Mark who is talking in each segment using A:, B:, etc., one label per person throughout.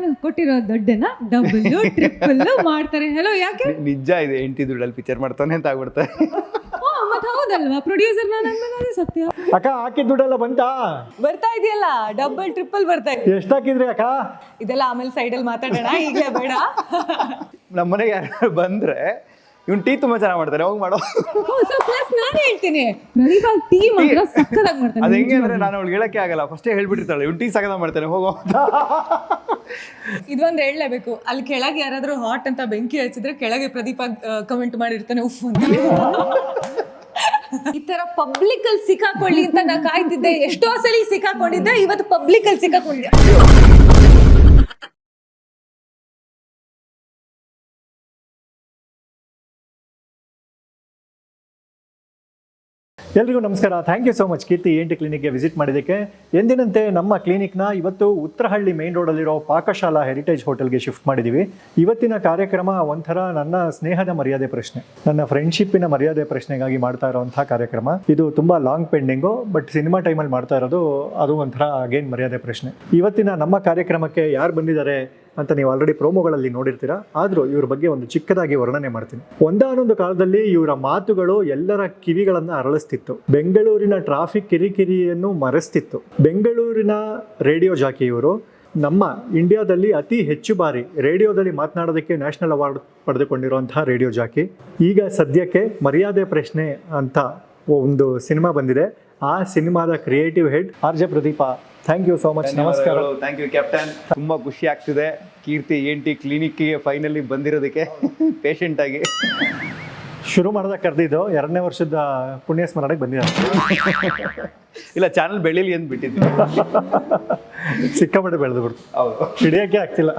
A: ನಾನು ಕೊಟ್ಟಿರೋ ದೊಡ್ಡನ ಡಬಲ್ ಟ್ರಿಪಲ್ ಮಾಡ್ತಾರೆ. ಹಲೋ ಯಾಕೆ?
B: ನಿಜ ಇದೆ ಎಂಟಿ ದುಡ್ಡಲ್ಲಿ ಪಿಕ್ಚರ್ ಮಾಡ್ತಾನೆ ಅಂತ ಆಗ್ಬಿಡ್ತಾರೆ
A: ಓ ಮತ್ತೆ ಹೌದಲ್ವಾ? ಪ್ರೊಡ್ಯೂಸರ್ ನಾನು ಅದೇ ಸತ್ಯ.
C: ಅಕ್ಕ ಹಾಕಿದ ದುಡ್ಡೆಲ್ಲ ಬಂತಾ?
D: ಬರ್ತಾ ಇದೆಯಲ್ಲ ಡಬಲ್ ಟ್ರಿಪಲ್ ಬರ್ತಾ ಇದೆ.
C: ಎಷ್ಟು ಹಾಕಿದ್ರಿ ಅಕ್ಕ?
D: ಇದೆಲ್ಲ ಆಮೇಲೆ ಸೈಡಲ್ಲಿ ಮಾತಾಡೋಣ ಈಗಲೇ ಬೇಡ.
B: ನಮ್ಮ ಮನೆಗೆ ಯಾರು ಬಂದ್ರೆ ಇವ್ನು ಟೀ ತುಂಬಾ ಚೆನ್ನಾಗಿ ಮಾಡ್ತಾರೆ ಹೋಗಿ ಮಾಡೋ.
A: ನಾನು ಹೇಳ್ತೀನಿ. ರವಿಪಾಲ್ ಟೀ ಮಾತ್ರ ಸಕ್ಕದಾಗಿ ಮಾಡ್ತಾನೆ.
B: ಅದು ಹೆಂಗೆ ಅಂದ್ರೆ ನಾನು ಅವ್ಳಿಗೆ ಹೇಳಕ್ಕೆ ಆಗಲ್ಲ ಫಸ್ಟೇ ಹೇಳ್ಬಿಟ್ಟಿರ್ತಾಳೆ ಇವ್ನು ಟೀ ಮಾಡ್ತಾರೆ ಮಾಡ್ತಾನೆ ಹೋಗೋ. ಅಂತ.
D: ಇದೊಂದು ಹೇಳಲೇಬೇಕು. ಅಲ್ಲಿ ಕೆಳಗೆ ಯಾರಾದ್ರೂ ಹಾಟ್ ಅಂತ ಬೆಂಕಿ ಹಚ್ಚಿದ್ರೆ ಕೆಳಗೆ ಪ್ರದೀಪ ಕಮೆಂಟ್ ಮಾಡಿರ್ತಾನೆ ಉಫ್ ಅಂತ. ಈ ತರ ಪಬ್ಲಿಕ್ ಅಲ್ಲಿ ಸಿಕ್ಕಾಕೊಳ್ಳಿ ಅಂತ ನಾ ಕಾಯ್ತಿದ್ದೆ. ಎಷ್ಟೋ ಸಲ ಸಿಕ್ಕಾಕೊಂಡಿದ್ದೆ ಇವತ್ತು ಪಬ್ಲಿಕ್ ಅಲ್ಲಿ ಸಿಕ್ಕಾಕೊಂಡಿದ್ದೆ.
C: ಎಲ್ರಿಗೂ ನಮಸ್ಕಾರ. Thank you so much Keerthi ENT ಕ್ಲಿನಿಕ್ಗೆ visit ಮಾಡಿದ್ದಕ್ಕೆ. ಎಂದಿನಂತೆ ನಮ್ಮ ಕ್ಲಿನಿಕ್ನ ಇವತ್ತು ಉತ್ತರಹಳ್ಳಿ ಮೇನ್ ರೋಡಲ್ಲಿರೋ ಪಾಕಶಾಲಾ ಹೆರಿಟೇಜ್ ಹೋಟೆಲ್ಗೆ ಶಿಫ್ಟ್ ಮಾಡಿದ್ದೀವಿ ಇವತ್ತಿನ ಕಾರ್ಯಕ್ರಮ ಒಂಥರ ನನ್ನ ಸ್ನೇಹದ ಮರ್ಯಾದೆ ಪ್ರಶ್ನೆ. ನನ್ನ ಫ್ರೆಂಡ್ಶಿಪ್ಪಿನ ಮರ್ಯಾದೆ ಪ್ರಶ್ನೆಗಾಗಿ ಮಾಡ್ತಾ ಇರೋವಂಥ ಕಾರ್ಯಕ್ರಮ. ಇದು ತುಂಬ ಲಾಂಗ್ ಪೆಂಡಿಂಗು ಬಟ್ ಸಿನಿಮಾ ಟೈಮಲ್ಲಿ ಮಾಡ್ತಾ ಇರೋದು ಅದು ಒಂಥರ ಅಗೇನ್ ಮರ್ಯಾದೆ ಪ್ರಶ್ನೆ. ಇವತ್ತಿನ ನಮ್ಮ ಕಾರ್ಯಕ್ರಮಕ್ಕೆ ಯಾರು ಬಂದಿದ್ದಾರೆ? ಅಂತ ನೀವು ಆಲ್ರೆಡಿ ಪ್ರೋಮೋಗಳಲ್ಲಿ ನೋಡಿರ್ತೀರಾ, ಆದರೂ ಇವ್ರ ಬಗ್ಗೆ ಒಂದು ಚಿಕ್ಕದಾಗಿ ವರ್ಣನೆ ಮಾಡ್ತೀನಿ. ಒಂದಾನೊಂದು ಕಾಲದಲ್ಲಿ ಇವರ ಮಾತುಗಳು ಎಲ್ಲರ ಕಿವಿಗಳನ್ನು ಅರಳಿಸ್ತಿತ್ತು. ಬೆಂಗಳೂರಿನ ಟ್ರಾಫಿಕ್ ಕಿರಿಕಿರಿಯನ್ನು ಮರೆಸ್ತಿತ್ತು. ಬೆಂಗಳೂರಿನ ರೇಡಿಯೋ ಜಾಕಿ ಇವರು ನಮ್ಮ ಇಂಡಿಯಾದಲ್ಲಿ ಅತಿ ಹೆಚ್ಚು ಬಾರಿ ರೇಡಿಯೋದಲ್ಲಿ ಮಾತನಾಡೋದಕ್ಕೆ ನ್ಯಾಷನಲ್ ಅವಾರ್ಡ್ ಪಡೆದುಕೊಂಡಿರುವಂತಹ ರೇಡಿಯೋ ಜಾಕಿ. ಈಗ ಸದ್ಯಕ್ಕೆ ಮರ್ಯಾದೆ ಪ್ರಶ್ನೆ ಅಂತ ಒಂದು ಸಿನಿಮಾ ಬಂದಿದೆ. ಆ ಸಿನಿಮಾದ creative head R J Pradeepa thank you so much ನಮಸ್ಕಾರ.
B: ಥ್ಯಾಂಕ್ ಯು ಕ್ಯಾಪ್ಟನ್ ತುಂಬಾ ಖುಷಿ ಆಗ್ತಿದೆ. ಕೀರ್ತಿ ಎನ್ ಟಿ ಕ್ಲಿನಿಕ್ಗೆ ಫೈನಲಿ ಬಂದಿರೋದಕ್ಕೆ ಪೇಷಂಟ್ ಆಗಿ.
C: ಶುರು ಮಾಡ್ದಾಗ ಕರೆದಿದ್ದು ಎರಡನೇ ವರ್ಷದ ಪುಣ್ಯ ಸ್ಮರಣೆಗೆ ಬಂದಿದ್ದಾರೆ.
B: ಇಲ್ಲ ಚಾನಲ್ ಬೆಳೀಲಿ ಅಂತ ಬಿಟ್ಟಿದ್ವಿ.
C: ಸಿಕ್ಕಾಪಟ್ಟೆ ಬೆಳೆದು ಬಿಡ್ತು
B: ಹೌದು.
C: ಹಿಡಿಯೋಕ್ಕೆ ಆಗ್ತಿಲ್ಲ.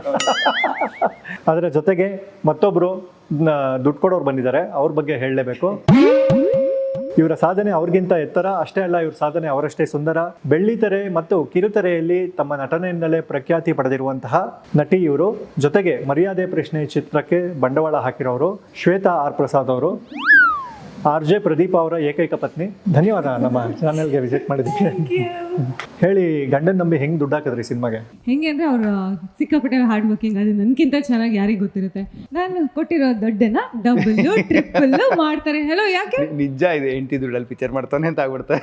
C: ಅದರ ಜೊತೆಗೆ ಮತ್ತೊಬ್ಬರು ದುಡ್ಡು ಕೊಡೋರು ಬಂದಿದ್ದಾರೆ. ಅವ್ರ ಬಗ್ಗೆ ಹೇಳಲೇಬೇಕು. ಇವರ ಸಾಧನೆ ಅವ್ರಿಗಿಂತ ಎತ್ತರ. ಅಷ್ಟೇ ಅಲ್ಲ, ಇವ್ರ ಸಾಧನೆ ಅವರಷ್ಟೇ ಸುಂದರ. ಬೆಳ್ಳಿತೆರೆ ಮತ್ತು ಕಿರುತೆರೆಯಲ್ಲಿ ತಮ್ಮ ನಟನೆಯಿಂದಲೇ ಪ್ರಖ್ಯಾತಿ ಪಡೆದಿರುವಂತಹ ನಟಿ ಇವರು. ಜೊತೆಗೆ ಮರ್ಯಾದೆ ಪ್ರಶ್ನೆ ಚಿತ್ರಕ್ಕೆ ಬಂಡವಾಳ ಹಾಕಿರೋರು ಶ್ವೇತಾ ಆರ್ ಪ್ರಸಾದ್ ಅವರು. ಆರ್ ಜೆ ಪ್ರದೀಪ್ ಅವರ ಏಕೈಕ ಪತ್ನಿ. ಧನ್ಯವಾದ ನಮ್ಮ ಚಾನೆಲ್ಗೆ ವಿಸಿಟ್ ಮಾಡಿದ್ದಕ್ಕೆ. ಹೇಳಿ ಗಂಡನ್ ನಂಬಿ ಹೆಂಗ್ ದುಡ್ಡು ಹಾಕಿದ್ರಿ ಸಿನಿಮಾಗೆ?
A: ಹೆಂಗೆ ಅಂದ್ರೆ ಅವ್ರ ಸಿಕ್ಕಾಪಟ್ಟೆ ಹಾರ್ಡ್ ವರ್ಕಿಂಗ್ ಅದು ನನ್ಕಿಂತ ಚೆನ್ನಾಗಿ ಯಾರಿಗೆ ಗೊತ್ತಿರುತ್ತೆ. ನಾನು ಕೊಟ್ಟಿರೋ ದೊಡ್ಡನ ಡಬಲ್ ಟ್ರಿಪಲ್ ಮಾಡ್ತಾರೆ. ಹೆಲೋ ಯಾಕೆ?
B: ನಿಜ ಇದೆ ಎಂಟಿ ದುಡ್ಡಲ್ಲಿ ಪಿಕ್ಚರ್ ಮಾಡ್ತಾನೆ ಅಂತ ಆಗ್ಬಿಡ್ತಾರೆ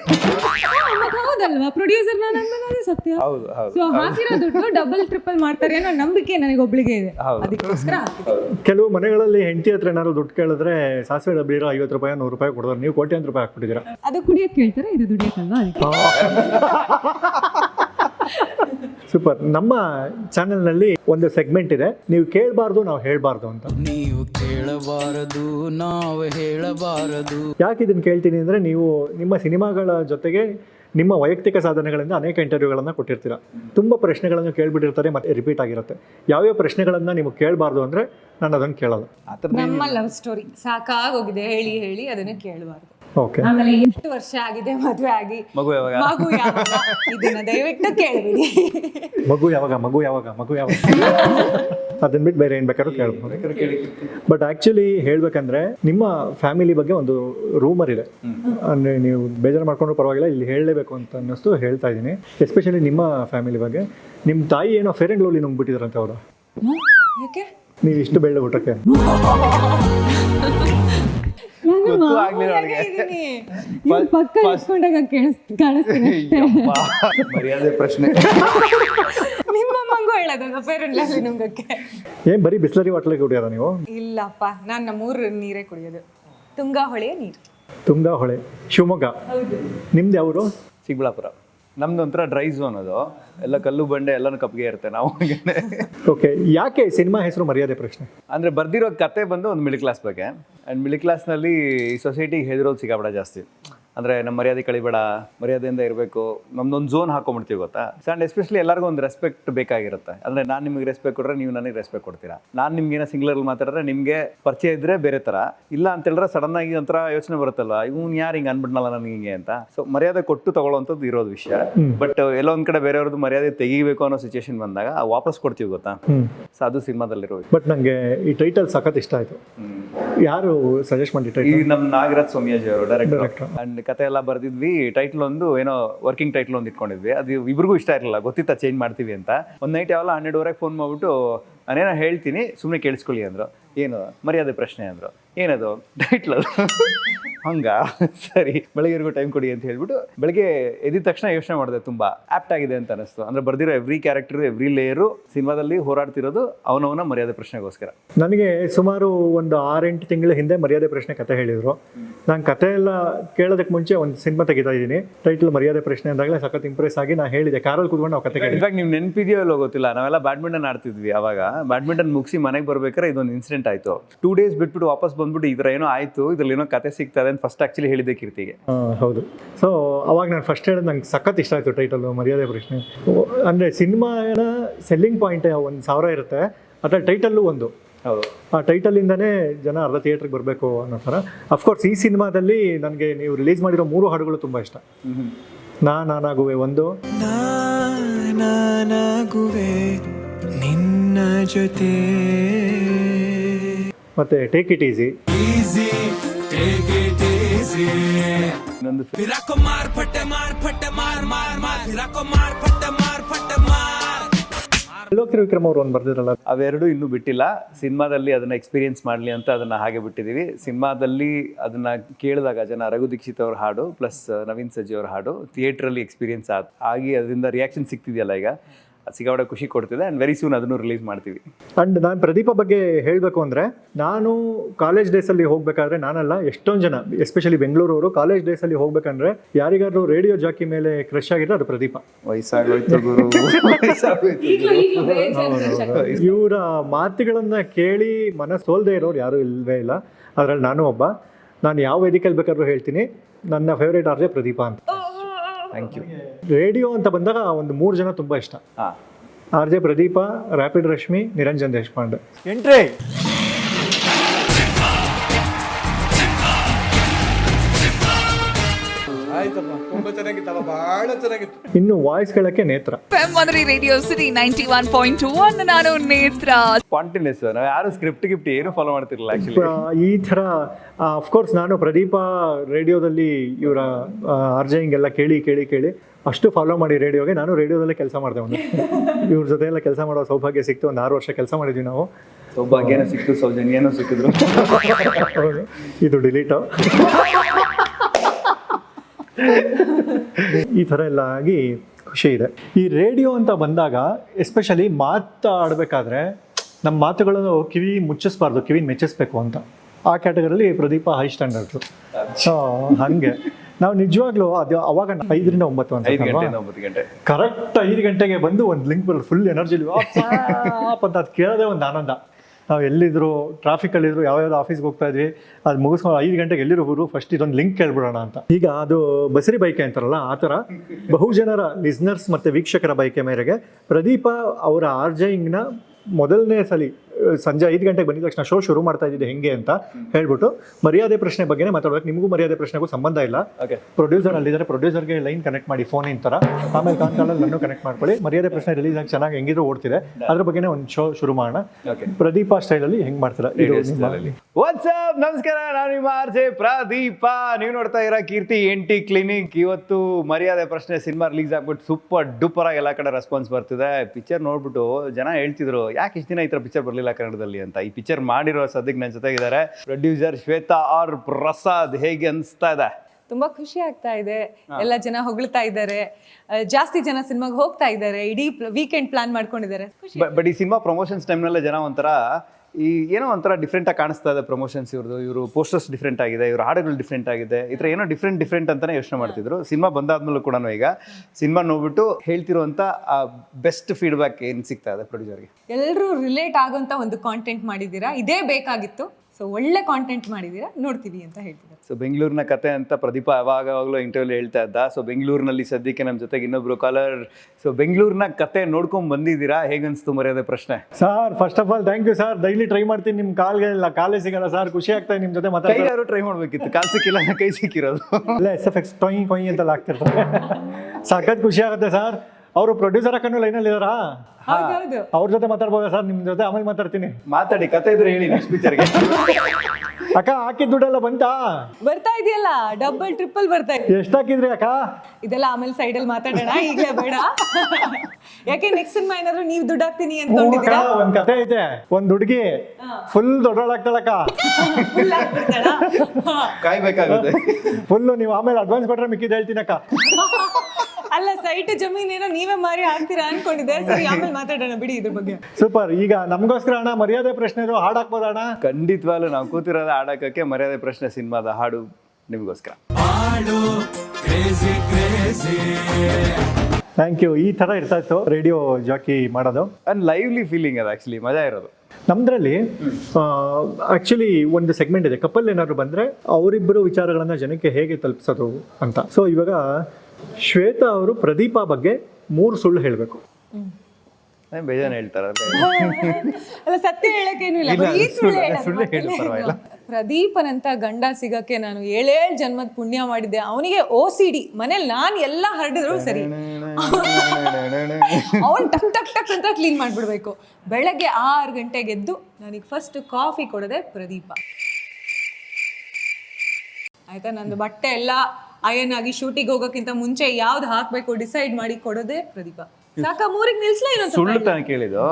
A: ಹೌದಲ್ವಾ? ಪ್ರೊಡ್ಯೂಸರ್ ನಾನು ಅಂದ್ಮೇಲೆ ಅದೇ ಸತ್ಯ.
B: ಹೌದು ಹೌದು
A: ಸೊ ಹಾಕಿರೋ ದುಡ್ಡು ಡಬಲ್ ಟ್ರಿಪಲ್ ಮಾಡ್ತಾರೆ ಅನ್ನೋ ನಂಬಿಕೆ ನನಗೆ ಒಬ್ಳಿಗೆ ಇದೆ.
B: ಹೌದು.
A: ಅದಕ್ಕೋಸ್ಕರ.
C: ಕೆಲವು ಮನೆಗಳಲ್ಲಿ ಹೆಂಡತಿ ಹತ್ರ ಏನಾದ್ರು ದುಡ್ಡು ಕೇಳಿದ್ರೆ ಸಾಸಿವೆ ಡಬ್ಬಿ ಇರೋ ಐವತ್ತು ರೂಪಾಯಿ ನೂರು ರೂಪಾಯಿ ಕೊಡೋದ್ರೆ ನೀವು ಕೋಟ್ಯಾಂತರ ರೂಪಾಯಿ ಹಾಕ್ಬಿಟ್ಟಿದ್ದೀರಾ?
A: ಅದು ಕುಡಿಯಕ್ಕೆ ಕೇಳ್ತಾರೆ ಇದು ದುಡಿಯಕ್ಕಲ್ವಾ ಅದಕ್ಕೆ
C: ಸೂಪರ್ ನಮ್ಮ ಚಾನೆಲ್ನಲ್ಲಿ ಒಂದು ಸೆಗ್ಮೆಂಟ್ ಇದೆ. ನೀವು ಕೇಳಬಾರದು ನಾವು ಹೇಳಬಾರದು ಅಂತ.
E: ನೀವು ಕೇಳಬಾರದು ನಾವು ಹೇಳಬಾರದು.
C: ಯಾಕೆ ಇದನ್ನು ಕೇಳ್ತೀನಿ ಅಂದರೆ ನೀವು ನಿಮ್ಮ ಸಿನಿಮಾಗಳ ಜೊತೆಗೆ ನಿಮ್ಮ ವೈಯಕ್ತಿಕ ಸಾಧನೆಗಳಿಂದ ಅನೇಕ ಇಂಟರ್ವ್ಯೂಗಳನ್ನು ಕೊಟ್ಟಿರ್ತೀರ. ತುಂಬ ಪ್ರಶ್ನೆಗಳನ್ನು ಕೇಳ್ಬಿಟ್ಟಿರ್ತಾರೆ ಮತ್ತೆ ರಿಪೀಟ್ ಆಗಿರುತ್ತೆ. ಯಾವ್ಯಾವ ಪ್ರಶ್ನೆಗಳನ್ನು ನೀವು ಕೇಳಬಾರ್ದು ಅಂದರೆ ನಾನು ಅದನ್ನು ಕೇಳಲ್ಲ.
D: ನಮ್ಮ ಲವ್ ಸ್ಟೋರಿ ಸಾಕಾಗೋಗಿದೆ. ಹೇಳಿ ಹೇಳಿ ಅದನ್ನು ಕೇಳಬಾರ್ದು.
C: ಓಕೆ
D: ಆಮೇಲೆ ಎಷ್ಟು ವರ್ಷ ಆಗಿದೆ ಮದುವೆ ಆಗಿ.
B: ಮಗು ಯಾವಾಗ?
D: ಮಗು ಯಾವಾಗ? ಇದನ್ನ ದಯವಿಟ್ಟು ಕೇಳಬೇಡಿ.
C: ಮಗು ಯಾವಾಗ ಮಗು ಯಾವಾಗ ಮಗು ಯಾವಾಗ? ಅದನ್ನ ಬಿಟ್ಟು ಬೇರೆ ಏನು ಬೇಕಾದ್ರೂ ಕೇಳ್ಬೋದು. ಬಟ್ ಆ್ಯಕ್ಚುಲಿ ಹೇಳ್ಬೇಕಂದ್ರೆ ನಿಮ್ಮ ಫ್ಯಾಮಿಲಿ ಬಗ್ಗೆ ಒಂದು ರೂಮರ್ ಇದೆ. ಅಂದರೆ ನೀವು ಬೇಜಾರು ಮಾಡ್ಕೊಂಡ್ರು ಪರವಾಗಿಲ್ಲ ಇಲ್ಲಿ ಹೇಳಲೇಬೇಕು ಅಂತ ಅನ್ನಿಸ್ತು ಹೇಳ್ತಾ ಇದ್ದೀನಿ. ಎಸ್ಪೆಷಲಿ ನಿಮ್ಮ ಫ್ಯಾಮಿಲಿ ಬಗ್ಗೆ. ನಿಮ್ಮ ತಾಯಿ ಏನೋ ಫೇರ್ ಆ್ಯಂಡ್ ಲವ್ಲಿ ನುಂಗ್ಬಿಟ್ಟಿದ್ರಂತೆ ಅವರು.
D: ಯಾಕೆ?
C: ನೀವು ಇಷ್ಟು ಬೆಳ್ಳ ಊಟಕ್ಕೆ.
B: ಗೊತ್ತೂ ಆಗ್ಲಿಲ್ಲ ಅವ್ಳಿಗೆ ಮರ್ಯಾದೆ ಪ್ರಶ್ನೆ.
D: ನಿಮ್ಮಮ್ಮಂಗೂ ಹೇಳೋದಲ್ಲ ಫೇರ್ ಅಂಡ್ ಲವ್ಲಿ ನುಂಗಕ್ಕೆ.
C: ಏನು ಬರೀ ಬಿಸ್ಲರಿ ವಾಟ್ಲಿಗೆ ಕುಡಿಯೋದ ನೀವು?
D: ಇಲ್ಲಪ್ಪ ನಾನು ನಮ್ಮೂರ ನೀರೇ ಕುಡಿಯೋದು. ತುಂಗಾ ಹೊಳೆಯ ನೀರು.
C: ತುಂಗಾ ಹೊಳೆ ಶಿವಮೊಗ್ಗ. ನಿಮ್ದು ಯಾವರು?
B: ಚಿಕ್ಕಬಳ್ಳಾಪುರ. ನಮ್ದು ಒಂಥರ ಡ್ರೈ ಝೋನ್ ಅದು. ಎಲ್ಲ ಕಲ್ಲು ಬಂಡೆ ಎಲ್ಲನೂ ಕಪ್ಪಿಗೆ ಇರುತ್ತೆ ನಾವು ಹಾಗೇನೆ.
C: ಓಕೆ ಯಾಕೆ ಸಿನಿಮಾ ಹೆಸರು ಮರ್ಯಾದೆ ಪ್ರಶ್ನೆ?
B: ಅಂದ್ರೆ ಬರ್ದಿರೋ ಕತೆ ಬಂದು ಒಂದು ಮಿಡಲ್ ಕ್ಲಾಸ್ ಬಗ್ಗೆ. ಆ್ಯಂಡ್ ಮಿಡಲ್ ಕ್ಲಾಸ್ನಲ್ಲಿ ಈ ಸೊಸೈಟಿಗೆ ಹೆದರೋದು ಸಿಗಬೇಡ ಜಾಸ್ತಿ. ಅಂದರೆ ನಮ್ಮ ಮರ್ಯಾದೆ ಕಳಿಬೇಡ ಮರ್ಯಾದೆಯಿಂದ ಇರಬೇಕು ನಮ್ದೊಂದು ಝೋನ್ ಹಾಕೊಂಡ್ಬಿಡ್ತೀವಿ ಗೊತ್ತಾ? ಸ್ಯಾಂಡ್ ಎಸ್ಪೆಷಲಿ ಎಲ್ಲರಿಗೂ ಒಂದು ರೆಸ್ಪೆಕ್ಟ್ ಬೇಕಾಗಿರುತ್ತೆ. ಅಂದರೆ ನಾನು ನಿಮಗೆ ರೆಸ್ಪೆಕ್ಟ್ ಕೊಡ್ರೆ ನೀವು ನನಗೆ ರೆಸ್ಪೆಕ್ಟ್ ಕೊಡ್ತೀರಾ? ನಾನು ನಿಮ್ಗೆ ಏನೋ ಸಿಂಗ್ಲರಲ್ಲಿ ಮಾತಾಡಿದ್ರೆ ನಿಮಗೆ ಪರಿಚಯ ಇದ್ದರೆ ಬೇರೆ ಥರ ಇಲ್ಲ ಅಂತ ಹೇಳಿದ್ರೆ ಸಡನ್ ಆಗಿ ಒಂಥರ ಯೋಚನೆ ಬರುತ್ತಲ್ಲ ಇವ್ನು ಯಾರು ಹಿಂಗೆ ಅನ್ಬಿಡ್ನಲ್ಲ ನನಗೆ ಹಿಂಗೆ ಅಂತ. ಸೊ ಮರ್ಯಾದೆ ಕೊಟ್ಟು ತಗೊಳ್ಳೋವಂಥದ್ದು ಇರೋದು ವಿಷಯ. ಬಟ್ ಎಲ್ಲೋ ಒಂದು ಕಡೆ ಬೇರೆಯವ್ರದ್ದು ಮರ್ಯಾದೆ ತೆಗಿಬೇಕು ಅನ್ನೋ ಸಿಚುವೇಶನ್ ಬಂದಾಗ ವಾಪಸ್ ಕೊಡ್ತೀವಿ ಗೊತ್ತಾ? ಸೊ ಅದು ಸಿನಿಮಾದಲ್ಲಿರೋ
C: ಬಟ್ ನನಗೆ ಈ ಟೈಟಲ್ ಸಖತ್ ಇಷ್ಟ ಆಯಿತು. ಯಾರು ಸಜೆಸ್ಟ್ ಮಾಡಿ
B: ಈ ನಮ್ಮ ನಾಗರಾಜ್ ಸೋಮಿಯಾಜಿ ಅವರು ಡೈರೆಕ್ಟರ್. ಅಂಡ್ ಕತೆ ಎಲ್ಲ ಬರೆದಿದ್ವಿ ಟೈಟ್ಲ್ ಒಂದು ಏನೋ ವರ್ಕಿಂಗ್ ಟೈಟ್ಲ್ ಒಂದು ಇಟ್ಕೊಂಡಿದ್ವಿ. ಅದು ಇಬ್ರಿಗೂ ಇಷ್ಟ ಇರಲಿಲ್ಲ ಗೊತ್ತಿತ್ತ ಚೇಂಜ್ ಮಾಡ್ತೀವಿ ಅಂತ. ಒಂದು ನೈಟ್ ಯಾವಲ್ಲ ಹನ್ನೆರಡುವರೆಗೆ ಫೋನ್ ಮಾಡ್ಬಿಟ್ಟು ನಾನೇನೋ ಹೇಳ್ತೀನಿ ಸುಮ್ಮನೆ ಕೇಳಿಸ್ಕೊಳ್ಳಿ ಅಂದರು. ಏನು ಮರ್ಯಾದೆ ಪ್ರಶ್ನೆ ಅಂದರು. ಏನದು? ಟೈಟ್ಲ್ ಹಂಗ? ಸರಿ ಬೆಳಗ್ಗೆವರೆಗೂ ಟೈಮ್ ಕೊಡಿ ಅಂತ ಹೇಳ್ಬಿಟ್ಟು ಬೆಳಗ್ಗೆ ಎದ್ದಿದ ತಕ್ಷಣ ಯೋಚನೆ ಮಾಡಿದೆ ತುಂಬ. ಆಪ್ಟ್ ಆಗಿದೆ ಅಂತ ಅನಿಸ್ತು. ಅಂದರೆ ಬರ್ದಿರೋ ಎವ್ರಿ ಕ್ಯಾರೆಕ್ಟರ್ ಎವ್ರಿ ಲೇಯರು ಸಿನಿಮಾದಲ್ಲಿ ಹೋರಾಡ್ತಿರೋದು ಅವನವನ ಮರ್ಯಾದೆ ಪ್ರಶ್ನೆಗೋಸ್ಕರ.
C: ನನಗೆ ಸುಮಾರು ಒಂದು ಆರೆಂಟು ತಿಂಗಳ ಹಿಂದೆ ಮರ್ಯಾದೆ ಪ್ರಶ್ನೆ ಕತೆ ಹೇಳಿದ್ರು. ನಾನು ಕತೆ ಎಲ್ಲ ಕೇಳೋದಕ್ಕೆ ಮುಂಚೆ ಒಂದು ಸಿನಿಮಾ ತೆಗಿತಾ ಇದ್ದೀನಿ. ಟೈಟಲ್ ಮರ್ಯಾದೆ ಪ್ರಶ್ನೆ ಅಂದಾಗಲೇ ಸಖತ್ ಇಂಪ್ರೆಸ್ ಆಗಿ ನಾನು ಹೇಳಿದೆ. ಕಾರಲ್ಲಿ ಕೂತ್ಕೊಂಡು ನಾವು ಕತೆ ಕೇಳಿದ್ವಿ.
B: ಇನ್ಫ್ಯಾಕ್ಟ್ ನೀವು ನೆನಪಿದೆಯೋ ಇಲ್ಲೋ ಗೊತ್ತಿಲ್ಲ. ನಾವೆಲ್ಲ ಬ್ಯಾಡ್ಮಿಂಟನ್ ಆಡ್ತಿದ್ವಿ ಅವಾಗ. ಬ್ಯಾಡ್ಮಿಂಟನ್ ಮುಗಿಸಿ ಮನೆಗೆ ಬರ್ಬೇಕಾದ್ರೆ ಇದೊಂದು ಇನ್ಸಿಡೆಂಟ್ ಆಯಿತು. ಟೂ ಡೇಸ್ ಬಿಟ್ಬಿಟ್ಟು ವಾಪಸ್ ಬಂದ್ಬಿಟ್ಟು ಈ ಥರ ಏನೋ ಆಯಿತು ಇದ್ರಲ್ಲಿ ಏನೋ ಕತೆ ಸಿಗ್ತದೆ ಅಂತ ಫಸ್ಟ್ ಆ್ಯಕ್ಚುಲಿ ಹೇಳಿದ್ದೆ ಕೀರ್ತಿಗೆ.
C: ಹೌದು. ಸೊ ಅವಾಗ ನಾನು ಫಸ್ಟ್ ಹೇಳಿದ್ ನಂಗೆ ಸಖತ್ ಇಷ್ಟ ಆಯಿತು ಟೈಟಲ್ ಮರ್ಯಾದೆ ಪ್ರಶ್ನೆ. ಅಂದರೆ ಅಂದ್ರೆ ಸಿನಿಮಾನ ಸೆಲ್ಲಿಂಗ್ ಪಾಯಿಂಟ್ ಒಂದು ಸಾವಿರ ಇರುತ್ತೆ ಅದರ ಟೈಟಲ್ಲು ಒಂದು.
B: ಹೌದು.
C: ಆ ಟೈಟಲಿಂದನೇ ಜನ ಅರ್ಧ ಥಿಯೇಟ್ರಿಗೆ ಬರಬೇಕು ಅನ್ನೋ ಥರ. ಅಫ್ಕೋರ್ಸ್ ಈ ಸಿನಿಮಾದಲ್ಲಿ ನನಗೆ ನೀವು ರಿಲೀಸ್ ಮಾಡಿರೋ ಮೂರು ಹಾಡುಗಳು ತುಂಬ ಇಷ್ಟ. ನಾ ನಾನಾಗುವೆ ಒಂದು.
F: ನಾನಾಗುವೆ ನಿನ್ನ ಜೊತೆ.
C: ಮತ್ತೆ take it easy
F: easy take it easy
B: ನಂದು
F: ಫಿರಾಕೋ ಮಾರ್ ಫಟ್ಟೆ ಮಾರ್ ಫಟ್ಟೆ ಮಾರ್ ಮಾರ್. ಮಾರ್ ಫಿರಾಕೋ ಮಾರ್ ಫಟ್ಟೆ ಮಾರ್ ಫಟ್ಟೆ ಮಾರ್
C: ಲೋಕಿರ ವಿಕ್ರಮ್ ಅವರು ಒಂದು ಬರ್ದಿರಲ್ಲ
B: ಅವೆರಡು ಇನ್ನೂ ಬಿಟ್ಟಿಲ್ಲ. ಸಿನಿಮಾದಲ್ಲಿ ಅದನ್ನ ಎಕ್ಸ್ಪೀರಿಯನ್ಸ್ ಮಾಡಲಿ ಅಂತ ಅದನ್ನ ಹಾಗೆ ಬಿಟ್ಟಿದ್ದೀವಿ ಸಿನಿಮಾದಲ್ಲಿ ಅದನ್ನ ಕೇಳಿದಾಗ ಜನ ರಘು ದೀಕ್ಷಿತ್ ಅವ್ರ ಹಾಡು ಪ್ಲಸ್ ನವೀನ್ ಸಜ್ಜಿ ಅವ್ರ ಹಾಡು ಥಿಯೇಟ್ರಲ್ಲಿ ಎಕ್ಸ್ಪೀರಿಯನ್ಸ್ ಆಗಿ ಅದರಿಂದ ರಿಯಾಕ್ಷನ್ ಸಿಗ್ತಿದೆಯಲ್ಲ ಈಗ. ಅದು ಸಿಕ್ಕಾಪಟ್ಟೆ ಖುಷಿ ಕೊಡ್ತಿದೆ ಆ್ಯಂಡ್ ವೆರಿ ಸೂನ್ ಅದನ್ನು ರಿಲೀಸ್ ಮಾಡ್ತೀವಿ.
C: ಅಂಡ್ ನಾನು ಪ್ರದೀಪ ಬಗ್ಗೆ ಹೇಳಬೇಕು ಅಂದರೆ ನಾನು ಕಾಲೇಜ್ ಡೇಸಲ್ಲಿ ಹೋಗಬೇಕಾದ್ರೆ ನಾನಲ್ಲ ಎಷ್ಟೊಂದು ಜನ ಎಸ್ಪೆಷಲಿ ಬೆಂಗಳೂರವರು ಕಾಲೇಜ್ ಡೇಸಲ್ಲಿ ಹೋಗ್ಬೇಕಂದ್ರೆ ಯಾರಿಗಾದ್ರೂ ರೇಡಿಯೋ ಜಾಕಿ ಮೇಲೆ ಕ್ರಶ್ ಆಗಿದ್ರೆ ಅದು ಪ್ರದೀಪ.
B: ವಯಸ್ಸಾಗೋಯ್ತು ಗುರು.
C: ಇವರ ಮಾತುಗಳನ್ನ ಕೇಳಿ ಮನಸ್ಸು ಸೋಲ್ದೇ ಇರೋರು ಯಾರೂ ಇಲ್ಲವೇ ಇಲ್ಲ. ಅದರಲ್ಲಿ ನಾನು ಒಬ್ಬ. ನಾನು ಯಾವ ವೇದಿಕೆಯಲ್ಲಿ ಬೇಕಾದ್ರೂ ಹೇಳ್ತೀನಿ. ನನ್ನ ಫೇವ್ರೇಟ್ ಆರ್ಜೆ ಪ್ರದೀಪ ಅಂತ.
B: ಥ್ಯಾಂಕ್ ಯು
C: ರೇಡಿಯೋ ಅಂತ ಬಂದಾಗ ಒಂದು ಮೂರು ಜನ ತುಂಬ ಇಷ್ಟ.
B: ಹಾಂ.
C: R J Pradeepa rapid Rashmi Niranjan Deshpande. Entry. ಇನ್ನು ವಾಯ್ಸ್ ಕೇಳಕ್ಕೆ Netra.
G: Radio city ninety one point two one ನಾನು ನೇತ್ರ.
B: ಸ್ಪಾಂಟಿನಿಯಸ್ ನಾವು ಯಾರು ಸ್ಕ್ರಿಪ್ಟ್ ಗಿಫ್ಟ್ ಏನು ಫಾಲೋ ಮಾಡ್ತಿರಲಿಲ್ಲ ಆ್ಯಕ್ಚುಲಿ
C: ಈ ಥರ ಅಫ್ಕೋರ್ಸ್ ನಾನು ಪ್ರದೀಪ ರೇಡಿಯೋದಲ್ಲಿ ಇವರ ಅರ್ಜಯಿಂಗ್ ಎಲ್ಲ ಕೇಳಿ ಕೇಳಿ ಕೇಳಿ ಅಷ್ಟು ಫಾಲೋ ಮಾಡಿ ರೇಡಿಯೋಗೆ ನಾನು ರೇಡಿಯೋದಲ್ಲೇ ಕೆಲಸ ಮಾಡಿದೆ ಒಂದು ಇವ್ರ ಜೊತೆ ಎಲ್ಲ ಕೆಲಸ ಮಾಡೋ ಸೌಭಾಗ್ಯ ಸಿಕ್ತು ಒಂದು ಆರು ವರ್ಷ ಕೆಲಸ ಮಾಡಿದ್ವಿ ನಾವು.
B: ಸೌಭಾಗ್ಯನೂ ಸಿಕ್ತು ಸೌಜನ್ಯನೂ ಸಿಕ್ಕಿದ್ರು.
C: ಇದು ಡಿಲೀಟು ಈ ಥರ ಎಲ್ಲ ಆಗಿ ಖುಷಿ ಇದೆ. ಈ ರೇಡಿಯೋ ಅಂತ ಬಂದಾಗ ಎಸ್ಪೆಷಲಿ ಮಾತಾಡಬೇಕಾದ್ರೆ ನಮ್ಮ ಮಾತುಗಳನ್ನು ಕಿವಿ ಮುಚ್ಚಿಸ್ಬಾರ್ದು ಕಿವಿ ಮೆಚ್ಚಿಸ್ಬೇಕು ಅಂತ. ಆ ಕ್ಯಾಟಗರಿಲಿ ಪ್ರದೀಪ ಹೈ ಸ್ಟ್ಯಾಂಡರ್ಡ್ ಸೊ ಹಾಗೆ. ನಾವು ನಿಜವಾಗ್ಲೂ ಅದು ಅವಾಗ ಐದರಿಂದ ಒಂಬತ್ತು ಅಂತ ಕರೆಕ್ಟ್ ಐದು ಗಂಟೆಗೆ ಬಂದು ಒಂದು ಲಿಂಕ್ ಬರೋದು ಫುಲ್ ಎನರ್ಜಿ ಅಂತ ಅದು ಕೇಳೋದೇ ಒಂದು ಆನಂದ. ನಾವು ಎಲ್ಲಿದ್ರು ಯಾವ ಯಾವ್ಯಾವ್ದು ಆಫೀಸ್ಗೆ ಹೋಗ್ತಾ ಇದ್ವಿ. ಅದು ಮುಗಿಸ್ಕೊಂಡು ಐದು ಗಂಟೆಗೆ ಎಲ್ಲಿರೋ ಗುರು ಫಸ್ಟ್ ಇದೊಂದು ಲಿಂಕ್ ಕೇಳ್ಬಿಡೋಣ ಅಂತ. ಈಗ ಅದು ಬಸರಿ ಬೈಕೆ ಅಂತಾರಲ್ಲ, ಆ ಥರ ಬಹುಜನರ ಲಿಸ್ನರ್ಸ್ ಮತ್ತು ವೀಕ್ಷಕರ ಬೈಕೆ ಮೇರೆಗೆ ಪ್ರದೀಪ ಅವರ ಆರ್ಜಯಿಂಗ್ನ ಮೊದಲನೇ ಸಲ ಸಂಜೆ ಐದು ಗಂಟೆಗೆ ಬಂದಿದ ತಕ್ಷಣ ಶೋ ಶುರು ಮಾಡ್ತಾ ಇದ್ದಿದ್ದು ಹೆಂಗೆ ಅಂತ ಹೇಳ್ಬಿಟ್ಟು ಮರ್ಯಾದೆ ಪ್ರಶ್ನೆ ಬಗ್ಗೆನೇ ಮಾತಾಡ್ಬೇಕು. ನಿಮಗೂ ಮರ್ಯಾದೆ ಪ್ರಶ್ನೆಗೂ ಸಂಬಂಧ ಇಲ್ಲ.
B: ಓಕೆ
C: ಪ್ರೊಡ್ಯೂಸರ್ ಅಲ್ಲಿದ್ದಾರೆ ಪ್ರೊಡ್ಯೂಸರ್ಗೆ ಲೈನ್ ಕನೆಕ್ಟ್ ಮಾಡಿ ಫೋನ್ ತರ. ಆಮೇಲೆ ಕಾನ್ಕಾಲಲ್ಲಿ ನಾನು ಕನೆಕ್ಟ್ ಮಾಡ್ಕೊಳ್ಳಿ. ಮರ್ಯಾದೆ ಪ್ರಶ್ನೆ ರಿಲೀಸ್ ಆಗಿ ಚೆನ್ನಾಗಿ ಹೆಂಗಿದ್ರು ಓಡ್ತಿದೆ. ಅದ್ರ ಬಗ್ಗೆನೇ ಒಂದು ಶೋ ಶುರು ಮಾಡೋಣ. ಪ್ರದೀಪ ಸ್ಟೈಲಲ್ಲಿ ಹೆಂಗ್ ಮಾಡ್ತೀರಾ?
B: ವಾಟ್ಸಪ್ ನಮಸ್ಕಾರ. ನಾನು ನಿಮ್ಮ ಪ್ರದೀಪ. ನೀವು ನೋಡ್ತಾ ಇರೋ ಕೀರ್ತಿ ಎನ್ ಟಿ ಕ್ಲಿನಿಕ್ ಇವತ್ತು ಮರ್ಯಾದೆ ಪ್ರಶ್ನೆ ಸಿನಿಮಾ ರಿಲೀಸ್ ಆಗ್ಬಿಟ್ಟು ಸೂಪರ್ ಡೂಪರ್ ಆಗಿ ಎಲ್ಲ ಕಡೆ ರೆಸ್ಪಾನ್ಸ್ ಬರ್ತಿದೆ. ಪಿಕ್ಚರ್ ನೋಡ್ಬಿಟ್ಟು ಜನ ಹೇಳ್ತಿದ್ರು ಯಾಕೆ ಇಷ್ಟು ದಿನ ಈ ಥರ ಪಿಕ್ಚರ್ ಬರಲಿಲ್ಲ? ಕನ್ನಡದಲ್ಲಿ ಅಂತ. ಈ ಪಿಕ್ಚರ್ ಮಾಡಿರೋ ಸದ್ಯಕ್ಕೆ ನನ್ನ ಜೊತೆಗಿದ್ದಾರೆ ಪ್ರೊಡ್ಯೂಸರ್ ಶ್ವೇತಾ ಆರ್ ಪ್ರಸಾದ್. ಹೇಗೆ ಅನಿಸ್ತಾ ಇದೆ?
D: ತುಂಬಾ ಖುಷಿ ಆಗ್ತಾ ಇದೆ. ಎಲ್ಲ ಜನ ಹೊಗಳ್ತಾ ಇದ್ದಾರೆ. ಜಾಸ್ತಿ ಜನ ಸಿನಿಮಾಗೆ ಹೋಗ್ತಾ ಇದ್ದಾರೆ. ಇಡೀ ವೀಕೆಂಡ್ ಪ್ಲಾನ್ ಮಾಡ್ಕೊಂಡಿದ್ದಾರೆ.
B: ಬಟ್ ಈ ಸಿನಿಮಾ ಪ್ರಮೋಷನ್ಸ್ ಟೈಮ್ನಲ್ಲೇ ಜನ ಒಂಥರ ಈ ಏನೋ ಒಂಥರ ಡಿಫ್ರೆಂಟಾಗಿ ಕಾಣಿಸ್ತಾ ಇದೆ ಪ್ರಮೋಷನ್ಸ್ ಇವ್ರದ್ದು ಇವರು ಪೋಸ್ಟರ್ಸ್ ಡಿಫ್ರೆಂಟ್ ಆಗಿದೆ ಇವ್ರ ಹಾಡುಗಳು ಡಿಫ್ರೆಂಟ್ ಆಗಿದೆ. ಈ ಥರ ಏನೋ ಡಿಫ್ರೆಂಟ್ ಡಿಫ್ರೆಂಟ್ ಅಂತಲೇ ಯೋಚನೆ ಮಾಡ್ತಿದ್ರು. ಸಿನಿಮಾ ಬಂದಾದ್ಮೇಲೂ ಕೂಡ ಈಗ ಸಿನಿಮಾ ನೋಡ್ಬಿಟ್ಟು ಹೇಳ್ತಿರುವಂಥ ಬೆಸ್ಟ್ ಫೀಡ್ಬ್ಯಾಕ್ ಏನು ಸಿಗ್ತಾ ಇದೆ ಪ್ರೊಡ್ಯೂಸರ್ಗೆ
D: ಎಲ್ಲರೂ ರಿಲೇಟ್ ಆಗೋಂಥ ಒಂದು ಕಾಂಟೆಂಟ್ ಮಾಡಿದ್ದೀರಾ? ಇದೇ ಬೇಕಾಗಿತ್ತು. ಸೊ ಒಳ್ಳೆ ಕಾಂಟೆಂಟ್ ಮಾಡಿದ್ದೀರಾ ನೋಡ್ತೀವಿ ಅಂತ ಹೇಳ್ತಿದ್ದಾರೆ.
B: ಸೊ ಬೆಂಗಳೂರಿನ ಕತೆ ಅಂತ ಪ್ರದೀಪ ಯಾವಾಗವಾಗಲೂ ಇಂಟರ್ವ್ಯೂ ಹೇಳ್ತಾ ಇದ್ದ. ಸೊ ಬೆಂಗಳೂರಿನಲ್ಲಿ ಸದ್ಯಕ್ಕೆ ನಮ್ಮ ಜೊತೆಗೆ ಇನ್ನೊಬ್ರು ಕಾಲರ್ ಸೊ ಬೆಂಗಳೂರಿನ ಕತೆ ನೋಡ್ಕೊಂಡು ಬಂದಿದ್ದೀರಾ? ಹೇಗನ್ಸ್ತು ಮರ್ಯಾದೆ ಪ್ರಶ್ನೆ?
C: Sir first of all thank you sir daily try ಮಾಡ್ತೀನಿ. ನಿಮ್ಮ ಕಾಲ್ಗೆ ಇಲ್ಲ ಕಾಲೇ ಸಿಗಲ್ಲ ಸರ್ ಖುಷಿ ಆಗ್ತಾ ನಿಮ್ಮ ಜೊತೆ ಮತ್ತೆ
B: ಯಾರು ಟ್ರೈ ಮಾಡ್ಬೇಕಿತ್ತು. ಕಾಲ್ ಸಿಕ್ಕಿಲ್ಲ ಕೈ ಸಿಕ್ಕಿರೋದು.
C: ಅಲ್ಲ ಎಸ್ ಎಫ್ ಎಕ್ಸ್ ಟೊಯ್ ಕೊಯ್ ಅಂತ ಆಗ್ತಿರ್ತಾರೆ ಸಖತ್ ಖುಷಿ ಆಗುತ್ತೆ ಸರ್ ಅವರು ಪ್ರೊಡ್ಯೂಸರ್ ಹಾಕೊಂಡು ಲೈನಲ್ಲಿ ಇದಾರಾ ಅವ್ರ ಜೊತೆ ಮಾತಾಡ್ಬೋದಾ ಸರ್? ನಿಮ್ಮ ಜೊತೆ ಆಮೇಲೆ ಮಾತಾಡ್ತೀನಿ.
B: ಮಾತಾಡಿ ಕತೆ ಇದ್ರೆ ಹೇಳಿ ನೆಕ್ಸ್ಟ್ ಪಿಕ್ಚರ್ಗೆ
C: ಅಕ್ಕ ಹಾಕಿದ ದುಡ್ಡೆಲ್ಲ ಬಂತಾ?
D: ಬರ್ತಾ ಇದೆಯಲ್ಲ ಡಬಲ್ ಟ್ರಿಪಲ್ ಬರ್ತಾ ಇದೆ.
C: ಎಷ್ಟು ಹಾಕಿದ್ರಿ ಅಕ್ಕ?
D: ಇದೆಲ್ಲ ಆಮೇಲೆ ಸೈಡ್ ಅಲ್ಲಿ ಮಾತಾಡೋಣ ಈಗಲೇ ಬೇಡ. ಯಾಕೆ ನೆಕ್ಸ್ಟ್ ಸಿನಿಮಾ ಏನಾದ್ರು ನೀವು ದುಡ್ಡು ಹಾಕ್ತೀನಿ
C: ಅಂತ ಅಕ್ಕ ಒಂದ್ ಕತೆ ಐತೆ. ಒಂದ್ ಹುಡುಗಿ ಫುಲ್ ದೊಡ್ಡೋಳಾಗ್ತಾಳಕ್ಕ
D: ಫುಲ್ ಆಗ್ಬಿಡ್ತಾಳ?
B: ಕಾಯ್ಬೇಕಾಗುತ್ತೆ.
C: ಫುಲ್ ನೀವು ಆಮೇಲೆ ಅಡ್ವಾನ್ಸ್ ಕೊಟ್ರೆ ಮಿಕ್ಕಿದ್ ಹೇಳ್ತೀನಕ್ಕ
D: ಅಲ್ಲ ಸೈಟ್ ಜಮೀನ್ ಏನೋ ನೀವೇ ಮಾರಿ ಹಾಕ್ತೀರಾ ಅನ್ಕೊಂಡಿದ್ದೆ. ಸರಿ ಆಮೇಲೆ ಮಾತಾಡೋಣ ಬಿಡಿ ಇದ್ರ ಬಗ್ಗೆ.
C: ಸೂಪರ್ ಈಗ ನಮಗೋಸ್ಕರ ಅಣ್ಣ ಮರ್ಯಾದೆ ಪ್ರಶ್ನೆ ಹಾಡ್ ಹಾಕ್ಬೋದ ಅಣ್ಣ?
B: ಖಂಡಿತವಾಗ್ಲೂ ನಾವು ಕೂತಿರೋದ ಹಾಡಾಕಕ್ಕೆ ಮರ್ಯಾದೆ ಪ್ರಶ್ನೆ ಸಿನಿಮಾದ ಹಾಡು ನಿಮಗೋಸ್ಕರ.
C: ಥ್ಯಾಂಕ್ ಯು ಈ ಥರ ಇರ್ತಾ ಇತ್ತು ರೇಡಿಯೋ ಜಾಕಿ ಮಾಡೋದು.
B: ಅಂಡ್ ಲೈವ್ಲಿ ಫೀಲಿಂಗ್ ಅದು ಆ್ಯಕ್ಚುಲಿ ಮಜಾ ಇರೋದು.
C: ನಮ್ದ್ರಲ್ಲಿ ಆಕ್ಚುಲಿ ಒಂದು ಸೆಗ್ಮೆಂಟ್ ಇದೆ. ಕಪಲ್ ಏನಾದ್ರು ಬಂದ್ರೆ ಅವರಿಬ್ಬರು ವಿಚಾರಗಳನ್ನ ಜನಕ್ಕೆ ಹೇಗೆ ತಲುಪಿಸೋದು ಅಂತ. ಸೊ ಇವಾಗ ಶ್ವೇತಾ ಅವರು ಪ್ರದೀಪ ಬಗ್ಗೆ ಮೂರು ಸುಳ್ಳು ಹೇಳಬೇಕು.
B: ಬೇಜಾನ ಹೇಳ್ತಾರಲ್ಲ ಹೇಳ್ತಾರೆ?
D: ಅಲ್ಲ ಸತ್ಯ ಹೇಳಕ್ಕೇನು ಇಲ್ಲ.
B: ಇಲ್ಲ,
D: ಬರೀ ಸುಳ್ಳು
B: ಸುಳ್ಳು-
D: ಹೇಳೋದು,
B: ಸುಳ್ಳು ಹೇಳು, ಪರವಾಗಿಲ್ಲ.
D: ಪ್ರದೀಪನಂತ ಗಂಡ ಸಿಗಕ್ಕೆ ನಾನು ಏಳೇಳು ಜನ್ಮದ ಪುಣ್ಯ ಮಾಡಿದ್ದೆ. ಅವನಿಗೆ ಓ ಸಿ ಡಿ ಮನೇಲಿ ನಾನು ಎಲ್ಲ ಹರಡಿದ್ರು ಸರಿ. ಅವನ್ ಟಕ್ ಟಕ್ ಟಕ್ ಅಂತ ಕ್ಲೀನ್ ಮಾಡ್ಬಿಡ್ಬೇಕು. ಬೆಳಗ್ಗೆ ಆರು ಗಂಟೆಗೆ ಎದ್ದು ನನಗೆ ಫಸ್ಟ್ ಕಾಫಿ ಕೊಡದೆ ಪ್ರದೀಪ. ಆಯ್ತಾ? ನಂದು ಬಟ್ಟೆ ಎಲ್ಲ ಅಯನ್ ಆಗಿ ಶೂಟಿಗೆ ಹೋಗೋಕ್ಕಿಂತ ಮುಂಚೆ ಯಾವ್ದು ಹಾಕ್ಬೇಕು ಡಿಸೈಡ್ ಮಾಡಿ ಕೊಡೋದೇ ಪ್ರದೀಪ. ಸಾಕ ಮೂರಿಗೆ ನಿಲ್ಸ್ಲಾ
B: ಸುಳ್ಳು ತಾನೆ ಕೇಳಿದ್ದು?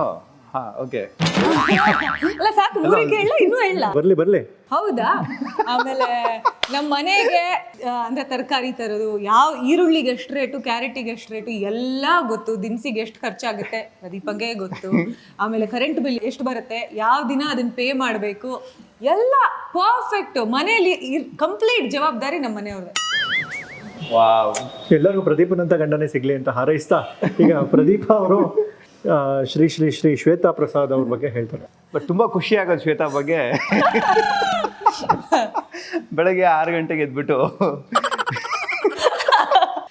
B: ಹಾ ಓಕೆ
D: ಅಲ್ಲ ಸಾಕು ಮೂರಿಗೆ ಹೇಳ ಇನ್ನೂ ಹೇಳ.
C: ಬರ್ಲಿ ಬರ್ಲಿ.
D: ಹೌದಾ? ಆಮೇಲೆ ನಮ್ಮ ಮನೆಗೆ ಆ, ಅಂದ್ರೆ ತರಕಾರಿ ತರೋದು ಯಾವ ಈರುಳ್ಳಿಗೆ ಎಷ್ಟು ರೇಟು ಕ್ಯಾರೆಟಿಗೆ ಎಷ್ಟು ರೇಟು ಎಲ್ಲ ಗೊತ್ತು. ದಿನಸಿಗೆ ಎಷ್ಟು ಖರ್ಚಾಗುತ್ತೆ ಪ್ರದೀಪಂಗೆ ಗೊತ್ತು. ಆಮೇಲೆ ಕರೆಂಟ್ ಬಿಲ್ ಎಷ್ಟು ಬರುತ್ತೆ ಯಾವ ದಿನ ಅದನ್ನ ಪೇ ಮಾಡಬೇಕು ಎಲ್ಲ ಪರ್ಫೆಕ್ಟ್ ಮನೆಯಲ್ಲಿ ಕಂಪ್ಲೀಟ್ ಜವಾಬ್ದಾರಿ ನಮ್ಮ ಮನೆಯವ್ರದ್ದು.
B: ವಾವ್
C: ಎಲ್ಲರಿಗೂ ಪ್ರದೀಪನಂತ ಗಂಡನೇ ಸಿಗ್ಲಿ ಅಂತ ಹಾರೈಸ್ತಾ ಈಗ ಪ್ರದೀಪ ಅವರು ಶ್ರೀ ಶ್ರೀ ಶ್ರೀ ಶ್ವೇತಾ ಪ್ರಸಾದ್ ಅವ್ರ ಬಗ್ಗೆ ಹೇಳ್ತಾರೆ.
B: ಬಟ್ ತುಂಬಾ ಖುಷಿ ಆಗೋದು ಶ್ವೇತಾ ಬಗ್ಗೆ. ಬೆಳಗ್ಗೆ ಆರು ಗಂಟೆಗೆ ಎದ್ಬಿಟ್ಟು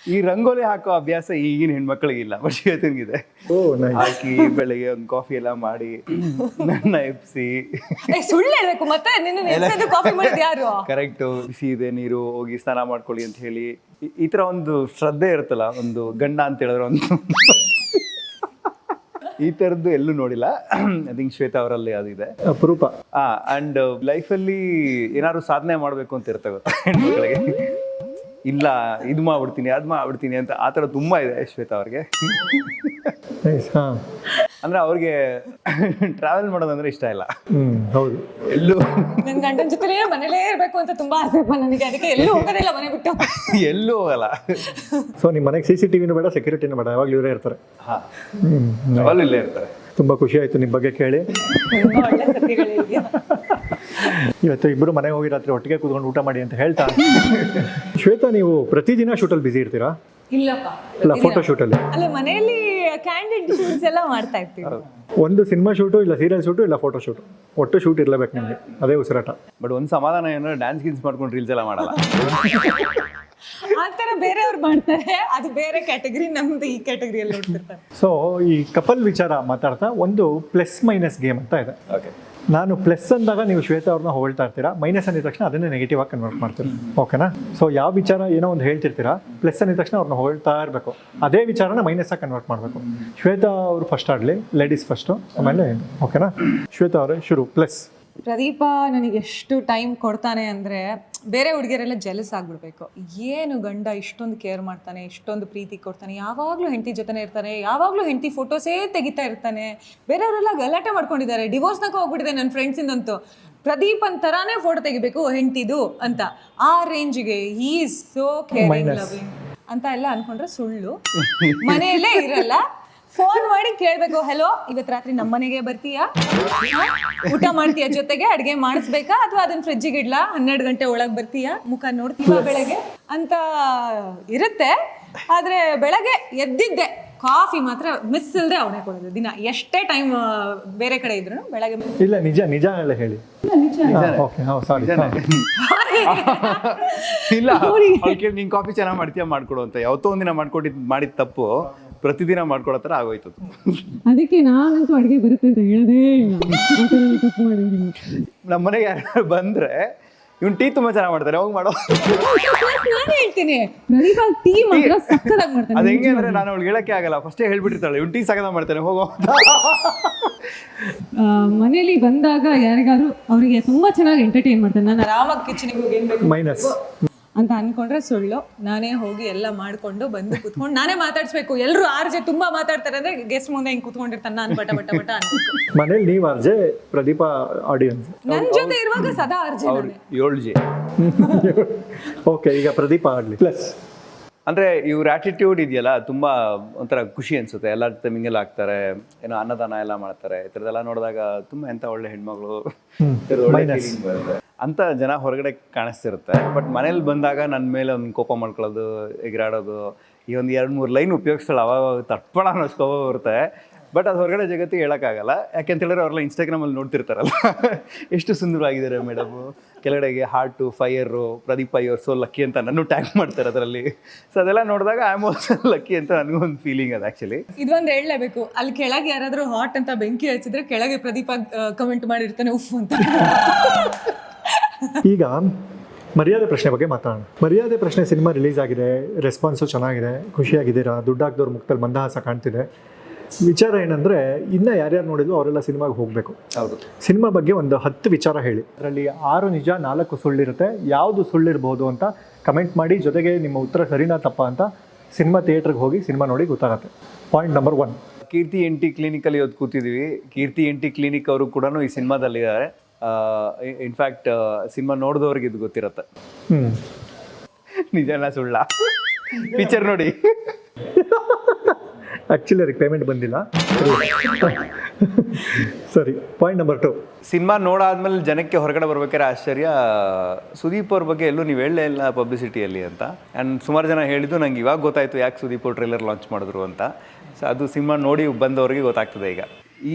B: ಈ ರಂಗೋಲಿ ಹಾಕೋ ಅಭ್ಯಾಸ ಈಗಿನ ಹೆಣ್ಮಕ್ಳಿಗಿಲ್ಲ ಬಟ್ ಶ್ವೇತನಿಗಿದೆ
C: ಓ ನೈ
B: ಹಾಕಿ ಬೆಳಿಗ್ಗೆ ಒಂದು ಕಾಫಿ ಎಲ್ಲ ಮಾಡಿ ನನ್ನ ಎಪ್ಸಿ.
D: ಏ ಸುಳ್ಳು ಹೇಳ್ಬೇಕು ಮತ್ತೆ? ನಿನ್ನ ಕಾಫಿ ಮಾಡಿದ್ ಯಾರು?
B: ಕರೆಕ್ಟ್. ಬಿಸಿ ಇದೆ ನೀರು ಹೋಗಿ ಸ್ನಾನ ಮಾಡ್ಕೊಳ್ಳಿ ಅಂತ ಹೇಳಿ. ಈ- ತರ ಒಂದು ಶ್ರದ್ಧೆ ಇರುತ್ತಲ್ಲ ಒಂದು ಗಂಡ ಅಂತ ಹೇಳಿದ್ರೆ ಒಂದು ಈ ತರದ್ದು ಎಲ್ಲೂ ನೋಡಿಲ್ಲ. ಐ ಥಿಂಕ್ ಶ್ವೇತಾ ಅವರಲ್ಲಿ ಅದಿದೆ
C: ಅಪರೂಪ.
B: ಆ ಅಂಡ್ ಲೈಫಲ್ಲಿ ಏನಾದ್ರು ಸಾಧನೆ ಮಾಡಬೇಕು ಅಂತ ಇರುತ್ತೆ ಗೊತ್ತಾ ಹೆಣ್ಮಕ್ಳಿಗೆ? ಇಲ್ಲ ಇದು ಮಾಡ್ಬಿಡ್ತೀನಿ ಅದು ಮಾಡ್ಬಿಡ್ತೀನಿ ಅಂತ ಆ ಥರ ತುಂಬ ಇದೆ ಶ್ವೇತ ಅವ್ರಿಗೆ.
C: ನೈಸ್ ಹಾ.
B: ಅಂದ್ರೆ ಅವ್ರಿಗೆ ಟ್ರಾವೆಲ್ ಮಾಡೋದಂದ್ರೆ ಇಷ್ಟ ಇಲ್ಲ.
C: ಹೌದು.
B: ಎಲ್ಲೂ
D: ನನ್ನ ಗಂಡನ ಜೊತೆ ಮನೇಲೇ ಇರಬೇಕು ಅಂತ ತುಂಬಾ ಆಸೆ ನನಗೆ ಅದಕ್ಕೆ ಎಲ್ಲೂ ಹೋಗೋದಿಲ್ಲ ಮನೆ ಬಿಟ್ಟು.
B: ಎಲ್ಲೂ ಹೋಗಲ್ಲ.
C: ಸೊ ನಿಮ್ಮ ಮನೆಗೆ ಸಿ ಸಿ ಟಿವಿನೂ ಬೇಡ ಸೆಕ್ಯೂರಿಟಿನೂ ಬೇಡ ಯಾವಾಗಲೂ ಇವರೇ ಇರ್ತಾರೆ.
B: ಹಾಂ. ಇಲ್ಲೇ ಇರ್ತಾರೆ.
C: ತುಂಬ ಖುಷಿ ಆಯಿತು ನಿಮ್ಮ ಬಗ್ಗೆ ಕೇಳಿ. ಇವತ್ತು ಇಬ್ಬರು ಮನೆಗೆ ಹೋಗಿ ರಾತ್ರಿ ಒಟ್ಟಿಗೆ ಕೂತ್ಕೊಂಡು ಊಟ ಮಾಡಿ ಅಂತ ಹೇಳ್ತಾ ಶ್ವೇತಾ ನೀವು ಪ್ರತಿದಿನ ಶೂಟಲ್ಲಿ ಬಿಸಿ ಇರ್ತೀರಾ?
D: ಇಲ್ಲಪ್ಪ
C: ಇಲ್ಲ ಫೋಟೋ ಶೂಟಲ್ಲಿ
D: ಅಲ್ಲ? ಮನೆಯಲ್ಲಿ ಕ್ಯಾಂಡಿಡ್ ಶೂಟ್ಸ್ ಎಲ್ಲ ಮಾಡ್ತಾ ಇರ್ತೀವಿ.
C: ಒಂದು ಸಿನಿಮಾ ಶೂಟು ಇಲ್ಲ ಸೀರಿಯಲ್ ಶೂಟು ಇಲ್ಲ ಫೋಟೋ ಶೂಟು ಒಟ್ಟು ಶೂಟ್ ಇರಲೇಬೇಕು ನಿಮಗೆ ಅದೇ ಉಸಿರಾಟ.
B: ಬಟ್ ಒಂದು ಸಮಾಧಾನ ಏನಂದ್ರೆ ಡ್ಯಾನ್ಸ್ ಗಿನ್ಸ್ ಮಾಡ್ಕೊಂಡು ರೀಲ್ಸ್ ಎಲ್ಲ ಮಾಡಲ್ಲ.
D: ಆ ಥರ ಬೇರೆಯವ್ರು ಮಾಡ್ತಾರೆ. ಅದು ಬೇರೆ ಕ್ಯಾಟಗರಿ ನಮ್ದು ಈ ಕ್ಯಾಟಗರಿಯಲ್ಲಿ ನೋಡ್ತಿರ್ತಾರೆ.
C: ಸೊ ಈ ಕಪಲ್ ವಿಚಾರ ಮಾತಾಡ್ತಾ ಒಂದು ಪ್ಲಸ್ ಮೈನಸ್ ಗೇಮ್ ಅಂತ ಇದೆ.
B: ಓಕೆ
C: ನಾನು ಪ್ಲಸ್ ಅಂದಾಗ ನೀವು ಶ್ವೇತಾ ಅವ್ರನ್ನ ಹೊಗಳ್ತಾ ಇರ್ತೀರಾ? ಮೈನಸ್ ಅಂದಿದ ತಕ್ಷಣ ಅದನ್ನೇ ನೆಗೆಟಿವ್ ಆಗಿ ಕನ್ವರ್ಟ್ ಮಾಡ್ತೀರಾ? ಓಕೆನಾ ಸೊ ಯಾವ ವಿಚಾರ ಏನೋ ಒಂದು ಹೇಳ್ತಿರ್ತೀರಾ? ಪ್ಲಸ್ ಅಂದಿದ ತಕ್ಷಣ ಅವ್ರನ್ನ ಹೊಗಳ್ತಾ ಇರಬೇಕು. ಅದೇ ವಿಚಾರನ ಮೈನಸ್ ಆಗಿ ಕನ್ವರ್ಟ್ ಮಾಡಬೇಕು. ಶ್ವೇತಾ ಅವರು ಫಸ್ಟ್ ಆಡಲಿ ಲೇಡೀಸ್ ಫಸ್ಟು ಆಮೇಲೆ ಓಕೆನಾ ಶ್ವೇತಾ ಅವರೇ ಶುರು. ಪ್ಲಸ್
D: ಪ್ರದೀಪ ನನಗೆ ಎಷ್ಟು ಟೈಮ್ ಕೊಡ್ತಾನೆ ಅಂದರೆ ಬೇರೆ ಹುಡುಗಿಯರೆಲ್ಲ ಜೆಲಸ್ ಆಗ್ಬಿಡ್ಬೇಕು. ಏನು ಗಂಡ ಇಷ್ಟೊಂದು ಕೇರ್ ಮಾಡ್ತಾನೆ ಇಷ್ಟೊಂದು ಪ್ರೀತಿ ಕೊಡ್ತಾನೆ ಯಾವಾಗಲೂ ಹೆಂಡತಿ ಜೊತೆನೇ ಇರ್ತಾನೆ ಯಾವಾಗಲೂ ಹೆಂಡತಿ ಫೋಟೋಸೇ ತೆಗಿತಾ ಇರ್ತಾನೆ. ಬೇರೆಯವರೆಲ್ಲ ಗಲಾಟೆ ಮಾಡ್ಕೊಂಡಿದ್ದಾರೆ ಡಿವೋರ್ಸ್ನಾಗ ಹೋಗ್ಬಿಟ್ಟಿದೆ ನನ್ನ ಫ್ರೆಂಡ್ಸಿಂದಂತೂ ಪ್ರದೀಪ್ ಅಂತರಾನೇ ಫೋಟೋ ತೆಗಿಬೇಕು ಹೆಂಡತಿದು ಅಂತ. ಆ ರೇಂಜ್ಗೆ ಈಸ್ ಸೋ ಕೇರಿಂಗ್ ಲವಿಂಗ್ ಅಂತ ಎಲ್ಲ ಅನ್ಕೊಂಡ್ರೆ ಸುಳ್ಳು. ಮನೆಯಲ್ಲೇ ಇರಲ್ಲ. ಫೋನ್ ಮಾಡಿ ಕೇಳ್ಬೇಕು. ಹೆಲೋ ಇವತ್ತು ರಾತ್ರಿ ನಮ್ಮ ಮನೆಗೆ ಬರ್ತೀಯಾ? ಊಟ ಮಾಡ್ತೀಯಾ ಜೊತೆಗೆ? ಅಡ್ಗೆ ಮಾಡಿಸ್ಬೇಕಾ? ಅಥವಾ ಅದನ್ನ ಫ್ರಿಜ್ಜಿಗೆ ಇಡ್ಲಾ? ಹನ್ನೆರಡು ಗಂಟೆ ಒಳಗೆ ಬರ್ತೀಯಾ? ಮುಖ ನೋಡ್ತೀವ ಬೆಳಗ್ಗೆ? ಅಂತ ಇರುತ್ತೆ. ಆದ್ರೆ ಬೆಳಗ್ಗೆ ಎದ್ದಿದ್ದೆ. ಕಾಫಿ ಮಾತ್ರ ಮಿಸ್ ಇಲ್ಲದೆ ಅವನೇ ಕೊಡೋದು. ದಿನ ಎಷ್ಟೇ ಟೈಮ್ ಬೇರೆ ಕಡೆ ಇದ್ರು ಬೆಳಗ್ಗೆ
C: ಇಲ್ಲ ನಿಜ ನಿಜ ಎಲ್ಲ ಹೇಳಿ. ಓಕೆ ಸಾರಿ
B: ಇಲ್ಲ ಅವ್ಳಿಗೆ ನೀನ್ ಕಾಫಿ ಚೆನ್ನಾಗಿ ಮಾಡ್ತೀಯ? ಮಾಡ್ಕೊಡು ಅಂತ. ಯಾವತ್ತೋ ಒಂದಿನ ಮಾಡ್ಕೊಟ್ಟಿದ್ ಮಾಡಿದ ತಪ್ಪು. ಪ್ರತಿದಿನ ಮಾಡ್ಕೊಡೋ ಥರ ಆಗೋಯ್ತು
A: ಅದಕ್ಕೆ ನಾನಂತೂ ಅಡುಗೆ ಬರುತ್ತೆ ಅಂತ ಹೇಳದೇ ಇಲ್ಲ.
B: ನಮ್ಮ ಮನೆಗೆ ಯಾರು ಬಂದ್ರೆ ಇವ್ನು ಟೀ ತುಂಬಾ ಚೆನ್ನಾಗಿ ಮಾಡ್ತಾರೆ ಹೋಗಿ ಮಾಡೋ.
D: ನಾನು ಹೇಳ್ತೀನಿ
A: ಪ್ರದೀಪ ಟೀ ಮಾತ್ರ ಸಕ್ಕತ್ತಾಗಿ ಮಾಡ್ತಾನೆ
B: ಅದು ಹೆಂಗೆ ಅಂದ್ರೆ ನಾನು ಅವ್ಳಿಗೆ ಹೇಳಕ್ಕೆ ಆಗಲ್ಲ ಫಸ್ಟೇ ಹೇಳ್ಬಿಟ್ಟಿರ್ತಾಳೆ ಇವ್ನು ಟೀ ಸಗದ ಮಾಡ್ತಾನೆ ಹೋಗೋ
A: ಮನೇಲಿ ಬಂದಾಗ ಯಾರಿಗಾದ್ರು ಅವರಿಗೆ ತುಂಬಾ ಚೆನ್ನಾಗಿ ಎಂಟರ್ಟೈನ್ ಮಾಡ್ತಾನೆ. ನಾನು
D: ಆರಾಮಾಗಿ ಕಿಚನಿಗೆ ಹೋಗಿ
C: ಮೈನಸ್
D: ಅಂತ ಅನ್ಕೊಂಡ್ರೆ ಸುಳ್ಳು. ನಾನೇ ಹೋಗಿ ಎಲ್ಲ ಮಾಡ್ಕೊಂಡು ಬಂದು ಕುತ್ಕೊಂಡು ನಾನೇ ಮಾತಾಡ್ಸ್ಬೇಕು. ಎಲ್ಲರೂ ಆರ್ ಜೆ ತುಂಬಾ ಮಾತಾಡ್ತಾರೆ ಅಂದ್ರೆ ಗೆಸ್ಟ್ ಮುಂದೆ ಹಿಂಗ್ ಕುತ್ಕೊಂಡಿರ್ತಾನೆ. ನಾನು ಬಟ ಬಟ ಬಟ ಅನ್ಬೇಕು.
C: ಮನೇಲಿ ನೀವು ಅರ್ಜೆ ಪ್ರದೀಪ ಆಡಿಯನ್ಸ್
D: ನನ್ ಜೊತೆ ಇರುವಾಗ ಸದಾ ಆರ್ ಜೆ
B: ಅವ್ರು ಏಳು ಜಿ.
C: ಓಕೆ ಈಗ ಪ್ರದೀಪ ಆಡ್ಲಿ ಪ್ಲಸ್
B: ಅಂದರೆ ಇವ್ರ ಆಟಿಟ್ಯೂಡ್ ಇದೆಯಲ್ಲ ತುಂಬ ಒಂಥರ ಖುಷಿ ಅನಿಸುತ್ತೆ. ಎಲ್ಲ ಜೊತೆ ಮಿಂಗಲ್ ಆಗ್ತಾರೆ ಏನೋ ಅನ್ನದಾನ ಎಲ್ಲ ಮಾಡ್ತಾರೆ. ಈ ಥರದ್ದೆಲ್ಲ ನೋಡಿದಾಗ ತುಂಬ ಎಂಥ ಒಳ್ಳೆ ಹೆಣ್ಮಗಳು ಈ ಥರದ್ ಒಳ್ಳೆ feeling ಬರುತ್ತೆ. ಅಂತ ಜನ ಹೊರಗಡೆ ಕಾಣಿಸ್ತಿರುತ್ತೆ. ಬಟ್ ಮನೇಲಿ ಬಂದಾಗ ನನ್ನ ಮೇಲೆ ಒಂದು ಕೋಪ ಮಾಡ್ಕೊಳ್ಳೋದು, ಎಗರಾಡೋದು, ಈ ಒಂದು ಎರಡು ಮೂರು ಲೈನ್ ಉಪಯೋಗಿಸ್ತಾಳೆ ಅವಾಗ ತಟ್ಪಳ ಅನ್ನೋ ಸ್ಕೋಪ ಬರುತ್ತೆ. ಬಟ್ ಅದು ಹೊರಗಡೆ ಜಗತ್ತಿಗೆ ಹೇಳೋಕ್ಕಾಗಲ್ಲ. ಯಾಕೆಂತ ಹೇಳಿದ್ರೆ ಅವ್ರೆಲ್ಲ ಇನ್ಸ್ಟಾಗ್ರಾಮಲ್ಲಿ ನೋಡ್ತಿರ್ತಾರಲ್ಲ. ಎಷ್ಟು ಸುಂದರವಾಗಿದ್ದಾರೆ ಮೇಡಮು ಕೆಳಗಡೆಗೆ ಹಾರ್ಟು ಫೈಯರು ಪ್ರದೀಪ್ ಅಯ್ಯೋರ್ ಸೋ ಲಕ್ಕಿ ಅಂತ ನನ್ನ ಟ್ಯಾಗ್ ಮಾಡ್ತಾರೆ ಅದರಲ್ಲಿ. ಸೊ ಅದೆಲ್ಲ ನೋಡಿದಾಗ ಐ ಆಮ್ ಆಲ್ಸೋ ಲಕ್ಕಿ ಅಂತ ನನಗೂ ಒಂದು ಫೀಲಿಂಗ್ ಅದು ಆ್ಯಕ್ಚುಲಿ
D: ಇದೊಂದು ಹೇಳಲೇಬೇಕು. ಅಲ್ಲಿ ಕೆಳಗೆ ಯಾರಾದರೂ ಹಾಟ್ ಅಂತ ಬೆಂಕಿ ಹಚ್ಚಿದ್ರೆ ಕೆಳಗೆ ಪ್ರದೀಪ ಕಮೆಂಟ್ ಮಾಡಿರ್ತಾನೆ, ಉಫ್ ಅಂತ.
C: ಈಗ ಮರ್ಯಾದೆ ಪ್ರಶ್ನೆ ಬಗ್ಗೆ ಮಾತಾಡೋಣ. ಮರ್ಯಾದೆ ಪ್ರಶ್ನೆ ಸಿನಿಮಾ ರಿಲೀಸ್ ಆಗಿದೆ ರೆಸ್ಪಾನ್ಸು ಚೆನ್ನಾಗಿದೆ ಖುಷಿಯಾಗಿದ್ದೀರಾ? ದುಡ್ಡು ಹಾಕ್ದವ್ರ ಮುಖದಲ್ಲಿ ಮಂದಹಾಸ ಕಾಣ್ತಿದೆ. ವಿಚಾರ ಏನಂದ್ರೆ ಇನ್ನ ಯಾರ್ಯಾರು ನೋಡಿದ್ರು ಅವರೆಲ್ಲ ಸಿನಿಮಾಗೆ ಹೋಗಬೇಕು.
B: ಹೌದು.
C: ಸಿನಿಮಾ ಬಗ್ಗೆ ಒಂದು ಹತ್ತು ವಿಚಾರ ಹೇಳಿ. ಅದರಲ್ಲಿ ಆರು ನಿಜ ನಾಲ್ಕು ಸುಳ್ಳಿರುತ್ತೆ. ಯಾವುದು ಸುಳ್ಳಿರ್ಬೋದು ಅಂತ ಕಮೆಂಟ್ ಮಾಡಿ ಜೊತೆಗೆ ನಿಮ್ಮ ಉತ್ತರ ಸರಿನಾ ತಪ್ಪ ಅಂತ ಸಿನಿಮಾ ಥಿಯೇಟ್ರಿಗೆ ಹೋಗಿ ಸಿನಿಮಾ ನೋಡಿ ಗೊತ್ತಾಗುತ್ತೆ. Point number one
B: Keerthi N T ಕ್ಲಿನಿಕಲ್ಲಿ ಇವತ್ತು ಕೂತಿದ್ದೀವಿ ಕೀರ್ತಿ ಎನ್ ಟಿ ಕ್ಲಿನಿಕ್ ಅವರು ಕೂಡ ಈ ಸಿನಿಮಾದಲ್ಲಿದ್ದಾರೆ. ಇನ್ಫ್ಯಾಕ್ಟ್ ಸಿನಿಮಾ ನೋಡಿದವ್ರಿಗೆ ಇದು ಗೊತ್ತಿರತ್ತೆ.
C: ನಿಜ
B: ನಿಜನ ಸುಳ್ಳ? ಪಿಕ್ಚರ್ ನೋಡಿ.
C: ಆ್ಯಕ್ಚುಲಿ ಅದಕ್ಕೆ ಪೇಮೆಂಟ್ ಬಂದಿಲ್ಲ. ಸರಿ. ಪಾಯಿಂಟ್ ನಂಬರ್ ಟು
B: ಸಿನಿಮಾ ನೋಡಾದ್ಮೇಲೆ ಜನಕ್ಕೆ ಹೊರಗಡೆ ಬರ್ಬೇಕಾದ್ರೆ ಆಶ್ಚರ್ಯ. ಸುದೀಪ್ ಅವ್ರ ಬಗ್ಗೆ ಎಲ್ಲೂ ನೀವು ಹೇಳಲೇ ಇಲ್ಲ ಪಬ್ಲಿಸಿಟಿಯಲ್ಲಿ ಅಂತ. ಆ್ಯಂಡ್ ಸುಮಾರು ಜನ ಹೇಳಿದ್ದು ನಂಗೆ ಇವಾಗ ಗೊತ್ತಾಯ್ತು ಯಾಕೆ ಸುದೀಪ್ ಅವ್ರು ಟ್ರೈಲರ್ ಲಾಂಚ್ ಮಾಡಿದ್ರು ಅಂತ. ಸೊ ಅದು ಸಿನಿಮಾ ನೋಡಿ ಬಂದವರಿಗೆ ಗೊತ್ತಾಗ್ತದೆ ಈಗ.